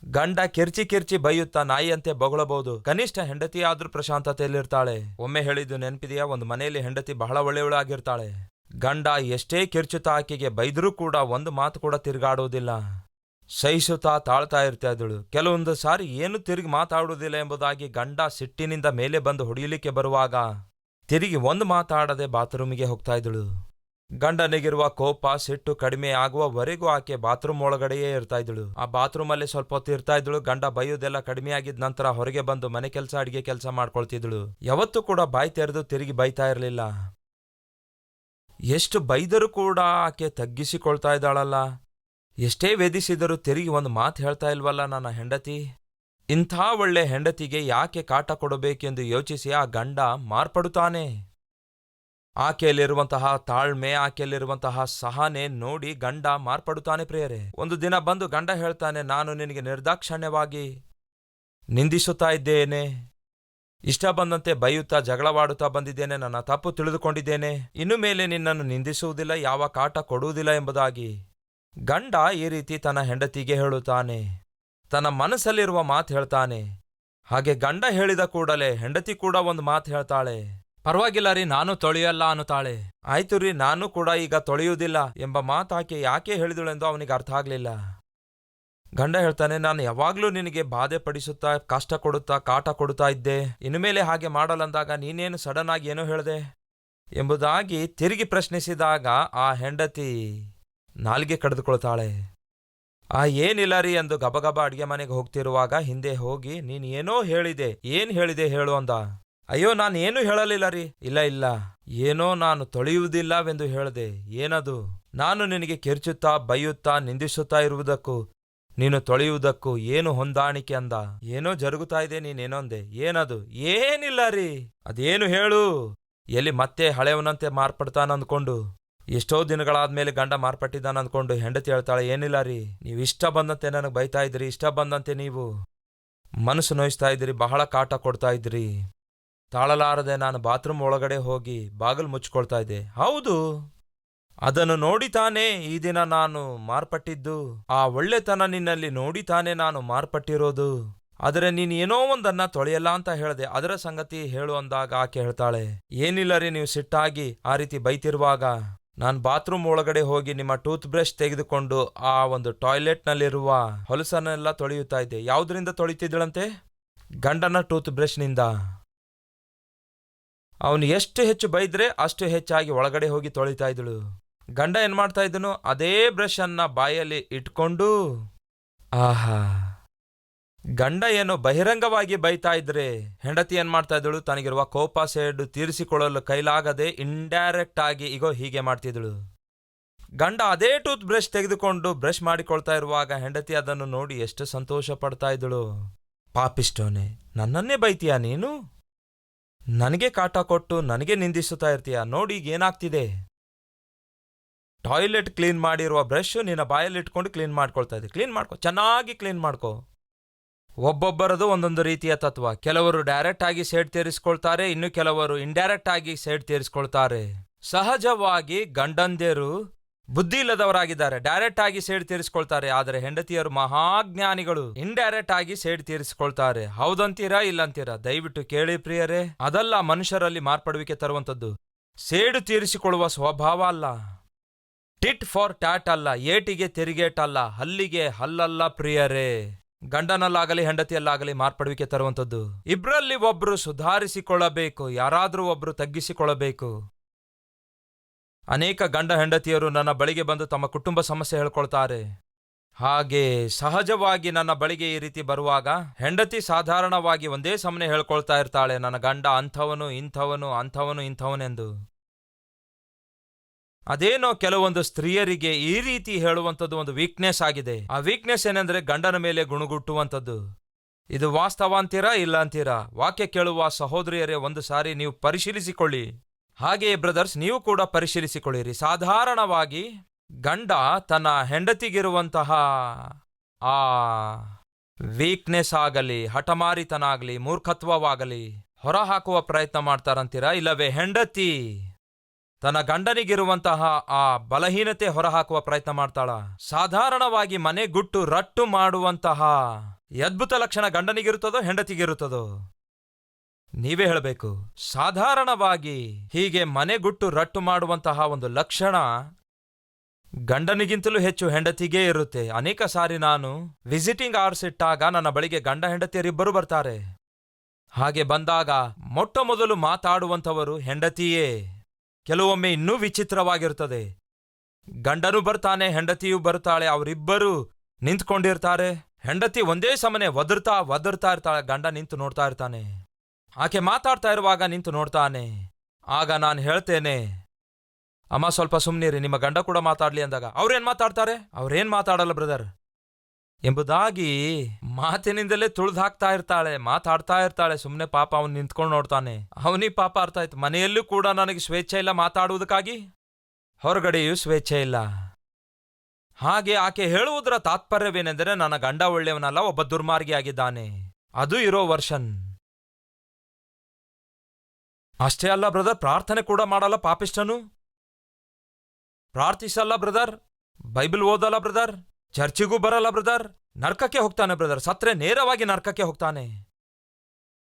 ಗಂಡ ಕಿರ್ಚಿ ಕಿರ್ಚಿ ಬೈಯುತ್ತಾ ನಾಯಿಯಂತೆ ಬೊಗಳಬಹುದು. ಕನಿಷ್ಠ ಹೆಂಡತಿ ಆದ್ರೂ ಪ್ರಶಾಂತತೆಯಲ್ಲಿರ್ತಾಳೆ. ಒಮ್ಮೆ ಹೇಳಿದ್ದು ನೆನಪಿದೆಯಾ? ಒಂದು ಮನೆಯಲ್ಲಿ ಹೆಂಡತಿ ಬಹಳ ಒಳ್ಳೆಯವಳಾಗಿರ್ತಾಳೆ. ಗಂಡ ಎಷ್ಟೇ ಕಿರ್ಚುತ್ತಾ ಆಕೆಗೆ ಬೈದರೂ ಕೂಡ ಒಂದು ಮಾತು ಕೂಡ ತಿರುಗಾಡುವುದಿಲ್ಲ ಸಹಿಸುತ್ತಾ ತಾಳ್ತಾ ಇರ್ತಾ ಇದ್ದಳು. ಕೆಲವೊಂದು ಸಾರಿ ಏನು ತಿರುಗಿ ಮಾತಾಡುವುದಿಲ್ಲ ಎಂಬುದಾಗಿ ಗಂಡ ಸಿಟ್ಟಿನಿಂದ ಮೇಲೆ ಬಂದು ಹೊಡೆಯಲಿಕ್ಕೆ ಬರುವಾಗ ತಿರುಗಿ ಒಂದು ಮಾತಾಡದೆ ಬಾತ್ರೂಮಿಗೆ ಹೋಗ್ತಾ ಇದ್ದಳು. ಗಂಡನಿಗಿರುವ ಕೋಪ, ಸಿಟ್ಟು ಕಡಿಮೆ ಆಗುವವರೆಗೂ ಆಕೆ ಬಾತ್ರೂಮ್ ಒಳಗಡೆಯೇ ಇರ್ತಾ ಇದ್ದಳು. ಆ ಬಾತ್ರೂಮ್ ಅಲ್ಲಿ ಸ್ವಲ್ಪ ಹೊತ್ತು ಇರ್ತಾ ಇದ್ದಳು. ಗಂಡ ಬೈಯೋದೆಲ್ಲ ಕಡಿಮೆ ಆಗಿದ ನಂತರ ಹೊರಗೆ ಬಂದು ಮನೆ ಕೆಲಸ, ಅಡಿಗೆ ಕೆಲಸ ಮಾಡ್ಕೊಳ್ತಿದ್ದಳು. ಯಾವತ್ತೂ ಕೂಡ ಬಾಯಿ ತೆರೆದು ತಿರುಗಿ ಬೈತಾ ಇರಲಿಲ್ಲ. ಎಷ್ಟು ಬೈದರೂ ಕೂಡ ಆಕೆ ತಗ್ಗಿಸಿಕೊಳ್ತಾ ಇದ್ದಾಳಲ್ಲ. ಎಷ್ಟೇ ವೇದಿಸಿದರೂ ತಿರುಗಿ ಒಂದು ಮಾತು ಹೇಳ್ತಾ ಇಲ್ವಲ್ಲ ನನ್ನ ಹೆಂಡತಿ? ಇಂಥ ಒಳ್ಳೆ ಹೆಂಡತಿಗೆ ಯಾಕೆ ಕಾಟ ಕೊಡಬೇಕೆಂದು ಯೋಚಿಸಿ ಆ ಗಂಡ ಮಾರ್ಪಡುತ್ತಾನೆ? ಆಕೆಯಲ್ಲಿರುವಂತಹ ತಾಳ್ಮೆ, ಆಕೆಯಲ್ಲಿರುವಂತಹ ಸಹನೆ ನೋಡಿ ಗಂಡ ಮಾರ್ಪಡುತ್ತಾನೆ ಪ್ರಿಯರೇ. ಒಂದು ದಿನ ಬಂದು ಗಂಡ ಹೇಳ್ತಾನೆ, ನಾನು ನಿನಗೆ ನಿರ್ದಾಕ್ಷಣ್ಯವಾಗಿ ನಿಂದಿಸುತ್ತಾ ಇದ್ದೇನೆ. ಇಷ್ಟ ಬಂದಂತೆ ಬೈಯುತ್ತಾ ಜಗಳವಾಡುತ್ತಾ ಬಂದಿದ್ದೇನೆ. ನನ್ನ ತಪ್ಪು ತಿಳಿದುಕೊಂಡಿದ್ದೇನೆ. ಇನ್ನು ಮೇಲೆ ನಿನ್ನನ್ನು ನಿಂದಿಸುವುದಿಲ್ಲ, ಯಾವ ಕಾಟ ಕೊಡುವುದಿಲ್ಲ ಎಂಬುದಾಗಿ. ಗಂಡ ಈ ರೀತಿ ತನ್ನ ಹೆಂಡತಿಗೆ ಹೇಳುತ್ತಾನೆ. ತನ್ನ ಮನಸ್ಸಲ್ಲಿರುವ ಮಾತು ಹೇಳ್ತಾನೆ. ಹಾಗೆ ಗಂಡ ಹೇಳಿದ ಕೂಡಲೇ ಹೆಂಡತಿ ಕೂಡ ಒಂದು ಮಾತು ಹೇಳ್ತಾಳೆ. ಪರವಾಗಿಲ್ಲ ರೀ, ನಾನು ತೊಳೆಯಲ್ಲ ಅನ್ನುತ್ತಾಳೆ. ಆಯ್ತು ರೀ, ನಾನು ಕೂಡ ಈಗ ತೊಳೆಯುವುದಿಲ್ಲ ಎಂಬ ಮಾತು ಆಕೆ ಯಾಕೆ ಹೇಳಿದಳೆಂದು ಅವನಿಗೆ ಅರ್ಥ ಆಗಲಿಲ್ಲ. ಗಂಡ ಹೇಳ್ತಾನೆ, ನಾನು ಯಾವಾಗಲೂ ನಿನಗೆ ಬಾಧೆ ಪಡಿಸುತ್ತಾ, ಕಷ್ಟ ಕೊಡುತ್ತಾ, ಕಾಟ ಕೊಡುತ್ತಾ ಇದ್ದೆ. ಇನ್ನು ಮೇಲೆ ಹಾಗೆ ಮಾಡಲಂದಾಗ ನೀನೇನು ಸಡನ್ ಆಗಿ ಏನೋ ಹೇಳಿದೆ? ಎಂಬುದಾಗಿ ತಿರುಗಿ ಪ್ರಶ್ನಿಸಿದಾಗ ಆ ಹೆಂಡತಿ ನಾಲ್ಗೆ ಕಡಿದುಕೊಳ್ತಾಳೆ. ಆ ಏನಿಲ್ಲ ರೀ ಎಂದು ಗಬಗಬ ಅಡಿಗೆ ಮನೆಗೆ ಹೋಗ್ತಿರುವಾಗ ಹಿಂದೆ ಹೋಗಿ, ನೀನ್ ಏನೋ ಹೇಳಿದೆ, ಏನು ಹೇಳಿದೆ ಹೇಳು ಅಂದ. ಅಯ್ಯೋ ನಾನು ಏನೂ ಹೇಳಲಿಲ್ಲ ರೀ. ಇಲ್ಲ ಇಲ್ಲ. ಏನೋ ನಾನು ತೊಳೆಯುವುದಿಲ್ಲವೆಂದು ಹೇಳ್ದೆ. ಏನದು? ನಾನು ನಿನಗೆ ಕಿರ್ಚುತ್ತಾ, ಬೈಯುತ್ತಾ, ನಿಂದಿಸುತ್ತಾ ಇರುವುದಕ್ಕೂ, ನೀನು ತೊಳೆಯುವುದಕ್ಕೂ ಏನು ಹೊಂದಾಣಿಕೆ ಅಂದ? ಏನೋ ಜರುಗುತ್ತಾ ಇದೆ ನೀನೇನೊಂದೆ? ಏನದು? ಏನಿಲ್ಲ ರೀ. ಅದೇನು ಹೇಳು? ಎಲ್ಲಿ ಮತ್ತೆ ಹಳೆಯವನಂತೆ ಮಾರ್ಪಡ್ತಾನ ಅಂದ್ಕೊಂಡು, ಎಷ್ಟೋ ದಿನಗಳಾದ್ಮೇಲೆ ಗಂಡ ಮಾರ್ಪಟ್ಟಿದ್ದಾನ ಅಂದ್ಕೊಂಡು ಹೆಂಡತಿ ಹೇಳ್ತಾಳೆ, ಏನಿಲ್ಲ ರೀ. ನೀವು ಇಷ್ಟ ಬಂದಂತೆ ನನಗೆ ಬೈತಾ ಇದ್ರಿ ಇಷ್ಟ ಬಂದಂತೆ ನೀವು ಮನಸ್ಸು ನೋಯಿಸ್ತಾ ಇದ್ರಿ ಬಹಳ ಕಾಟ ಕೊಡ್ತಾ ಇದ್ರಿ ತಾಳಲಾರದೆ ನಾನು ಬಾತ್ರೂಮ್ ಒಳಗಡೆ ಹೋಗಿ ಬಾಗಿಲು ಮುಚ್ಕೊಳ್ತಾ ಇದ್ದೆ. ಹೌದು, ಅದನ್ನು ನೋಡಿ ತಾನೇ ಈ ದಿನ ನಾನು ಮಾರ್ಪಟ್ಟಿದ್ದು. ಆ ಒಳ್ಳೆತನ ನಿನ್ನಲ್ಲಿ ನೋಡಿ ತಾನೇ ನಾನು ಮಾರ್ಪಟ್ಟಿರೋದು. ಆದರೆ ನೀನ್ ಏನೋ ಒಂದನ್ನ ತೊಳೆಯಲ್ಲ ಅಂತ ಹೇಳ್ದೆ. ಅದರ ಸಂಗತಿ ಹೇಳು ಅಂದಾಗ ಆಕೆ ಹೇಳ್ತಾಳೆ, ಏನಿಲ್ಲ ರೀ ನೀವು ಸಿಟ್ಟಾಗಿ ಆ ರೀತಿ ಬೈತಿರುವಾಗ. ನಾನು ಬಾತ್ರೂಮ್ ಒಳಗಡೆ ಹೋಗಿ ನಿಮ್ಮ ಟೂತ್ ಬ್ರಷ್ ತೆಗೆದುಕೊಂಡು ಆ ಒಂದು ಟಾಯ್ಲೆಟ್ನಲ್ಲಿರುವ ಹೊಲಸನ್ನೆಲ್ಲ ತೊಳೆಯುತ್ತಾ ಇದ್ದೆ. ಯಾವುದರಿಂದ ತೊಳಿತಿದ್ದಳಂತೆ? ಗಂಡನ ಟೂತ್ ಬ್ರಷ್ನಿಂದ ಅವನು ಎಷ್ಟು ಹೆಚ್ಚು ಬೈದ್ರೆ ಅಷ್ಟು ಹೆಚ್ಚಾಗಿ ಒಳಗಡೆ ಹೋಗಿ ತೊಳಿತಾ ಇದ್ದಳು. ಗಂಡ ಏನ್ ಮಾಡ್ತಾ ಇದ್ದನು? ಅದೇ ಬ್ರಷ್ ಅನ್ನ ಬಾಯಲ್ಲಿ ಇಟ್ಕೊಂಡು, ಆಹಾ, ಗಂಡ ಏನು ಬಹಿರಂಗವಾಗಿ ಬೈತಾ ಇದ್ರೆ ಹೆಂಡತಿ ಏನ್ ಮಾಡ್ತಾ ಇದ್ದಳು? ತನಗಿರುವ ಕೋಪ ಸೇಡು ತೀರಿಸಿಕೊಳ್ಳಲು ಕೈಲಾಗದೆ ಇಂಡೈರೆಕ್ಟ್ ಆಗಿ ಇಗೋ ಹೀಗೆ ಮಾಡ್ತಿದ್ದಳು ಗಂಡ ಅದೇ ಟೂತ್ ಬ್ರಷ್ ತೆಗೆದುಕೊಂಡು ಬ್ರಷ್ ಮಾಡಿಕೊಳ್ತಾ ಇರುವಾಗ ಹೆಂಡತಿ ಅದನ್ನು ನೋಡಿ ಎಷ್ಟು ಸಂತೋಷ ಪಡ್ತಾ ಇದ್ದಳು. ಪಾಪಿಷ್ಟೋನೆ ನನ್ನನ್ನೇ ಬೈತೀಯಾ ನೀನು? ನನಗೆ ಕಾಟ ಕೊಟ್ಟು ನನಗೆ ನಿಂದಿಸುತ್ತಾ ಇರ್ತೀಯ? ನೋಡಿ ಈಗ ಏನಾಗ್ತಿದೆ? ಟಾಯ್ಲೆಟ್ ಕ್ಲೀನ್ ಮಾಡಿರುವ ಬ್ರಷ್ ನಿನ್ನ ಬಾಯಲ್ಲಿ ಇಟ್ಕೊಂಡು ಕ್ಲೀನ್ ಮಾಡ್ಕೊಳ್ತಾ ಇದೆ ಕ್ಲೀನ್ ಮಾಡ್ಕೊ, ಚೆನ್ನಾಗಿ ಕ್ಲೀನ್ ಮಾಡ್ಕೊ. ಒಬ್ಬೊಬ್ಬರದು ಒಂದೊಂದು ರೀತಿಯ ತತ್ವ. ಕೆಲವರು ಡೈರೆಕ್ಟ್ ಆಗಿ ಸೇಡ್ ತೀರಿಸ್ಕೊಳ್ತಾರೆ, ಇನ್ನು ಕೆಲವರು ಇಂಡೈರೆಕ್ಟ್ ಆಗಿ ಸೇಡ್ ತೀರಿಸ್ಕೊಳ್ತಾರೆ. ಸಹಜವಾಗಿ ಗಂಡಂದಿರು ಬುದ್ಧಿ ಇಲ್ಲದವರಾಗಿದ್ದಾರೆ ಡೈರೆಕ್ಟ್ ಆಗಿ ಸೇಡ್ ತೀರಿಸಿಕೊಳ್ತಾರೆ. ಆದರೆ ಹೆಂಡತಿಯರು ಮಹಾಜ್ಞಾನಿಗಳು. ಇಂಡೈರೆಕ್ಟ್ ಆಗಿ ಸೇಡ್ ತೀರಿಸಿಕೊಳ್ತಾರೆ. ಹೌದಂತೀರಾ ಇಲ್ಲಂತೀರಾ? ದಯವಿಟ್ಟು ಕೇಳಿ ಪ್ರಿಯರೇ. ಅದಲ್ಲ ಮನುಷ್ಯರಲ್ಲಿ ಮಾರ್ಪಡುವಿಕೆ ತರುವಂತದ್ದು ಸೇಡು ತೀರಿಸಿಕೊಳ್ಳುವ ಸ್ವಭಾವ ಅಲ್ಲ. ಟಿಟ್ ಫಾರ್ ಟ್ಯಾಟ್ ಅಲ್ಲ. ಏಟಿಗೆ ತೆರಿಗೇಟ್ ಅಲ್ಲ. ಹಲ್ಲಿಗೆ ಹಲ್ಲಲ್ಲ ಪ್ರಿಯರೇ. ಗಂಡನಲ್ಲಾಗಲಿ ಹೆಂಡತಿಯಲ್ಲಾಗಲಿ ಮಾರ್ಪಡುವಿಕೆ ತರುವಂತದ್ದು ಇಬ್ರಲ್ಲಿ ಒಬ್ರು ಸುಧಾರಿಸಿಕೊಳ್ಳಬೇಕು. ಯಾರಾದ್ರೂ ಒಬ್ರು ತಗ್ಗಿಸಿಕೊಳ್ಳಬೇಕು. ಅನೇಕ ಗಂಡ ಹೆಂಡತಿಯರು ನನ್ನ ಬಳಿಗೆ ಬಂದು ತಮ್ಮ ಕುಟುಂಬ ಸಮಸ್ಯೆ ಹೇಳ್ಕೊಳ್ತಾರೆ. ಹಾಗೆ ಸಹಜವಾಗಿ ನನ್ನ ಬಳಿಗೆ ಈ ರೀತಿ ಬರುವಾಗ ಹೆಂಡತಿ ಸಾಧಾರಣವಾಗಿ ಒಂದೇ ಸಮನೆ ಹೇಳ್ಕೊಳ್ತಾ ಇರ್ತಾಳೆ, ನನ್ನ ಗಂಡ ಅಂಥವನು, ಇಂಥವನು, ಅಂಥವನು, ಇಂಥವನೆಂದು. ಅದೇನೋ ಕೆಲವೊಂದು ಸ್ತ್ರೀಯರಿಗೆ ಈ ರೀತಿ ಹೇಳುವಂಥದ್ದು ಒಂದು ವೀಕ್ನೆಸ್ ಆಗಿದೆ. ಆ ವೀಕ್ನೆಸ್ ಏನಂದ್ರೆ ಗಂಡನ ಮೇಲೆ ಗುಣುಗುಟ್ಟುವಂಥದ್ದು. ಇದು ವಾಸ್ತವ ಅಂತೀರಾ ಇಲ್ಲ ಅಂತೀರಾ ವಾಕ್ಯ ಕೇಳುವ ಸಹೋದರಿಯರೇ, ಒಂದು ಸಾರಿ ನೀವು ಪರಿಶೀಲಿಸಿಕೊಳ್ಳಿ. ಹಾಗೆಯೇ ಬ್ರದರ್ಸ್, ನೀವು ಕೂಡ ಪರಿಶೀಲಿಸಿಕೊಳ್ಳಿರಿ. ಸಾಧಾರಣವಾಗಿ ಗಂಡ ತನ್ನ ಹೆಂಡತಿಗಿರುವಂತಹ ಆ ವೀಕ್ನೆಸ್ ಆಗಲಿ ಹಠಮಾರಿತನ ಆಗಲಿ ಮೂರ್ಖತ್ವವಾಗಲಿ ಹೊರಹಾಕುವ ಪ್ರಯತ್ನ ಮಾಡ್ತಾರಂತೀರಾ? ಇಲ್ಲವೇ, ಹೆಂಡತಿ ತನ್ನ ಗಂಡನಿಗಿರುವಂತಹ ಆ ಬಲಹೀನತೆ ಹೊರಹಾಕುವ ಪ್ರಯತ್ನ ಮಾಡ್ತಾಳ? ಸಾಧಾರಣವಾಗಿ ಮನೆ ಗುಟ್ಟು ರಟ್ಟು ಮಾಡುವಂತಹ ಅದ್ಭುತ ಲಕ್ಷಣ ಗಂಡನಿಗಿರುತ್ತದೋ, ಹೆಂಡತಿಗಿರುತ್ತದೋ? ನೀವೇ ಹೇಳಬೇಕು. ಸಾಧಾರಣವಾಗಿ ಹೀಗೆ ಮನೆಗುಟ್ಟು ರಟ್ಟು ಮಾಡುವಂತಹ ಒಂದು ಲಕ್ಷಣ ಗಂಡನಿಗಿಂತಲೂ ಹೆಚ್ಚು ಹೆಂಡತಿಗೇ ಇರುತ್ತೆ. ಅನೇಕ ಸಾರಿ ನಾನು ವಿಸಿಟಿಂಗ್ ಅವರ್ಸ್ ಇಟ್ಟಾಗ ನನ್ನ ಬಳಿಗೆ ಗಂಡ ಹೆಂಡತಿಯರಿಬ್ಬರು ಬರ್ತಾರೆ. ಹಾಗೆ ಬಂದಾಗ ಮೊಟ್ಟ ಮೊದಲು ಮಾತಾಡುವಂಥವರು ಹೆಂಡತಿಯೇ. ಕೆಲವೊಮ್ಮೆ ಇನ್ನೂ ವಿಚಿತ್ರವಾಗಿರುತ್ತದೆ ಗಂಡನೂ ಬರ್ತಾನೆ, ಹೆಂಡತಿಯೂ ಬರ್ತಾಳೆ ಅವರಿಬ್ಬರು ನಿಂತ್ಕೊಂಡಿರ್ತಾರೆ. ಹೆಂಡತಿ ಒಂದೇ ಸಮನೆ ಒದರ್ತಾ ಒದರ್ತಾ ಇರ್ತಾಳೆ, ಗಂಡ ನಿಂತು ನೋಡ್ತಾ ಇರ್ತಾನೆ. ಆಕೆ ಮಾತಾಡ್ತಾ ಇರುವಾಗ ನಿಂತು ನೋಡ್ತಾನೆ. ಆಗ ನಾನು ಹೇಳ್ತೇನೆ, ಅಮ್ಮ, ಸ್ವಲ್ಪ ಸುಮ್ಮನಿರಿ ನಿಮ್ಮ ಗಂಡ ಕೂಡ ಮಾತಾಡ್ಲಿ ಅಂದಾಗ. ಅವ್ರೇನ್ ಮಾತಾಡ್ತಾರೆ? ಅವ್ರೇನ್ ಮಾತಾಡಲ್ಲ, ಬ್ರದರ್? ಎಂಬುದಾಗಿ ಮಾತಿನಿಂದಲೇ ತುಳ್ದು ಹಾಕ್ತಾ ಇರ್ತಾಳೆ, ಮಾತಾಡ್ತಾ ಇರ್ತಾಳೆ ಸುಮ್ಮನೆ ಪಾಪ ಅವನು ನಿಂತ್ಕೊಂಡು ನೋಡ್ತಾನೆ. ಅವನಿ ಪಾಪ ಅರ್ಥ ಆಯ್ತು. ಮನೆಯಲ್ಲೂ ಕೂಡ ನನಗೆ ಸ್ವೇಚ್ಛೆ ಇಲ್ಲ ಮಾತಾಡುವುದಕ್ಕಾಗಿ? ಹೊರಗಡೆಯೂ ಸ್ವೇಚ್ಛೆ ಇಲ್ಲ. ಹಾಗೆ ಆಕೆ ಹೇಳುವುದರ ತಾತ್ಪರ್ಯವೇನೆಂದರೆ, ನನ್ನ ಗಂಡ ಒಳ್ಳೆಯವನಲ್ಲ, ಒಬ್ಬ ದುರ್ಮಾರ್ಗಿಯಾಗಿದ್ದಾನೆ. ಅದು ಇರೋ ವರ್ಷನ್. ಅಷ್ಟೇ ಅಲ್ಲ ಬ್ರದರ್ ಪ್ರಾರ್ಥನೆ ಕೂಡ ಮಾಡಲ್ಲ ಪಾಪಿಷ್ಟನು ಪ್ರಾರ್ಥಿಸಲ್ಲ ಬ್ರದರ್ ಬೈಬಲ್ ಓದಲ್ಲ ಬ್ರದರ್ ಚರ್ಚಿಗೂ ಬರಲ್ಲ ಬ್ರದರ್ ನರ್ಕಕ್ಕೆ ಹೋಗ್ತಾನೆ ಬ್ರದರ್ ಸತ್ರೆ ನೇರವಾಗಿ ನರ್ಕಕ್ಕೆ ಹೋಗ್ತಾನೆ.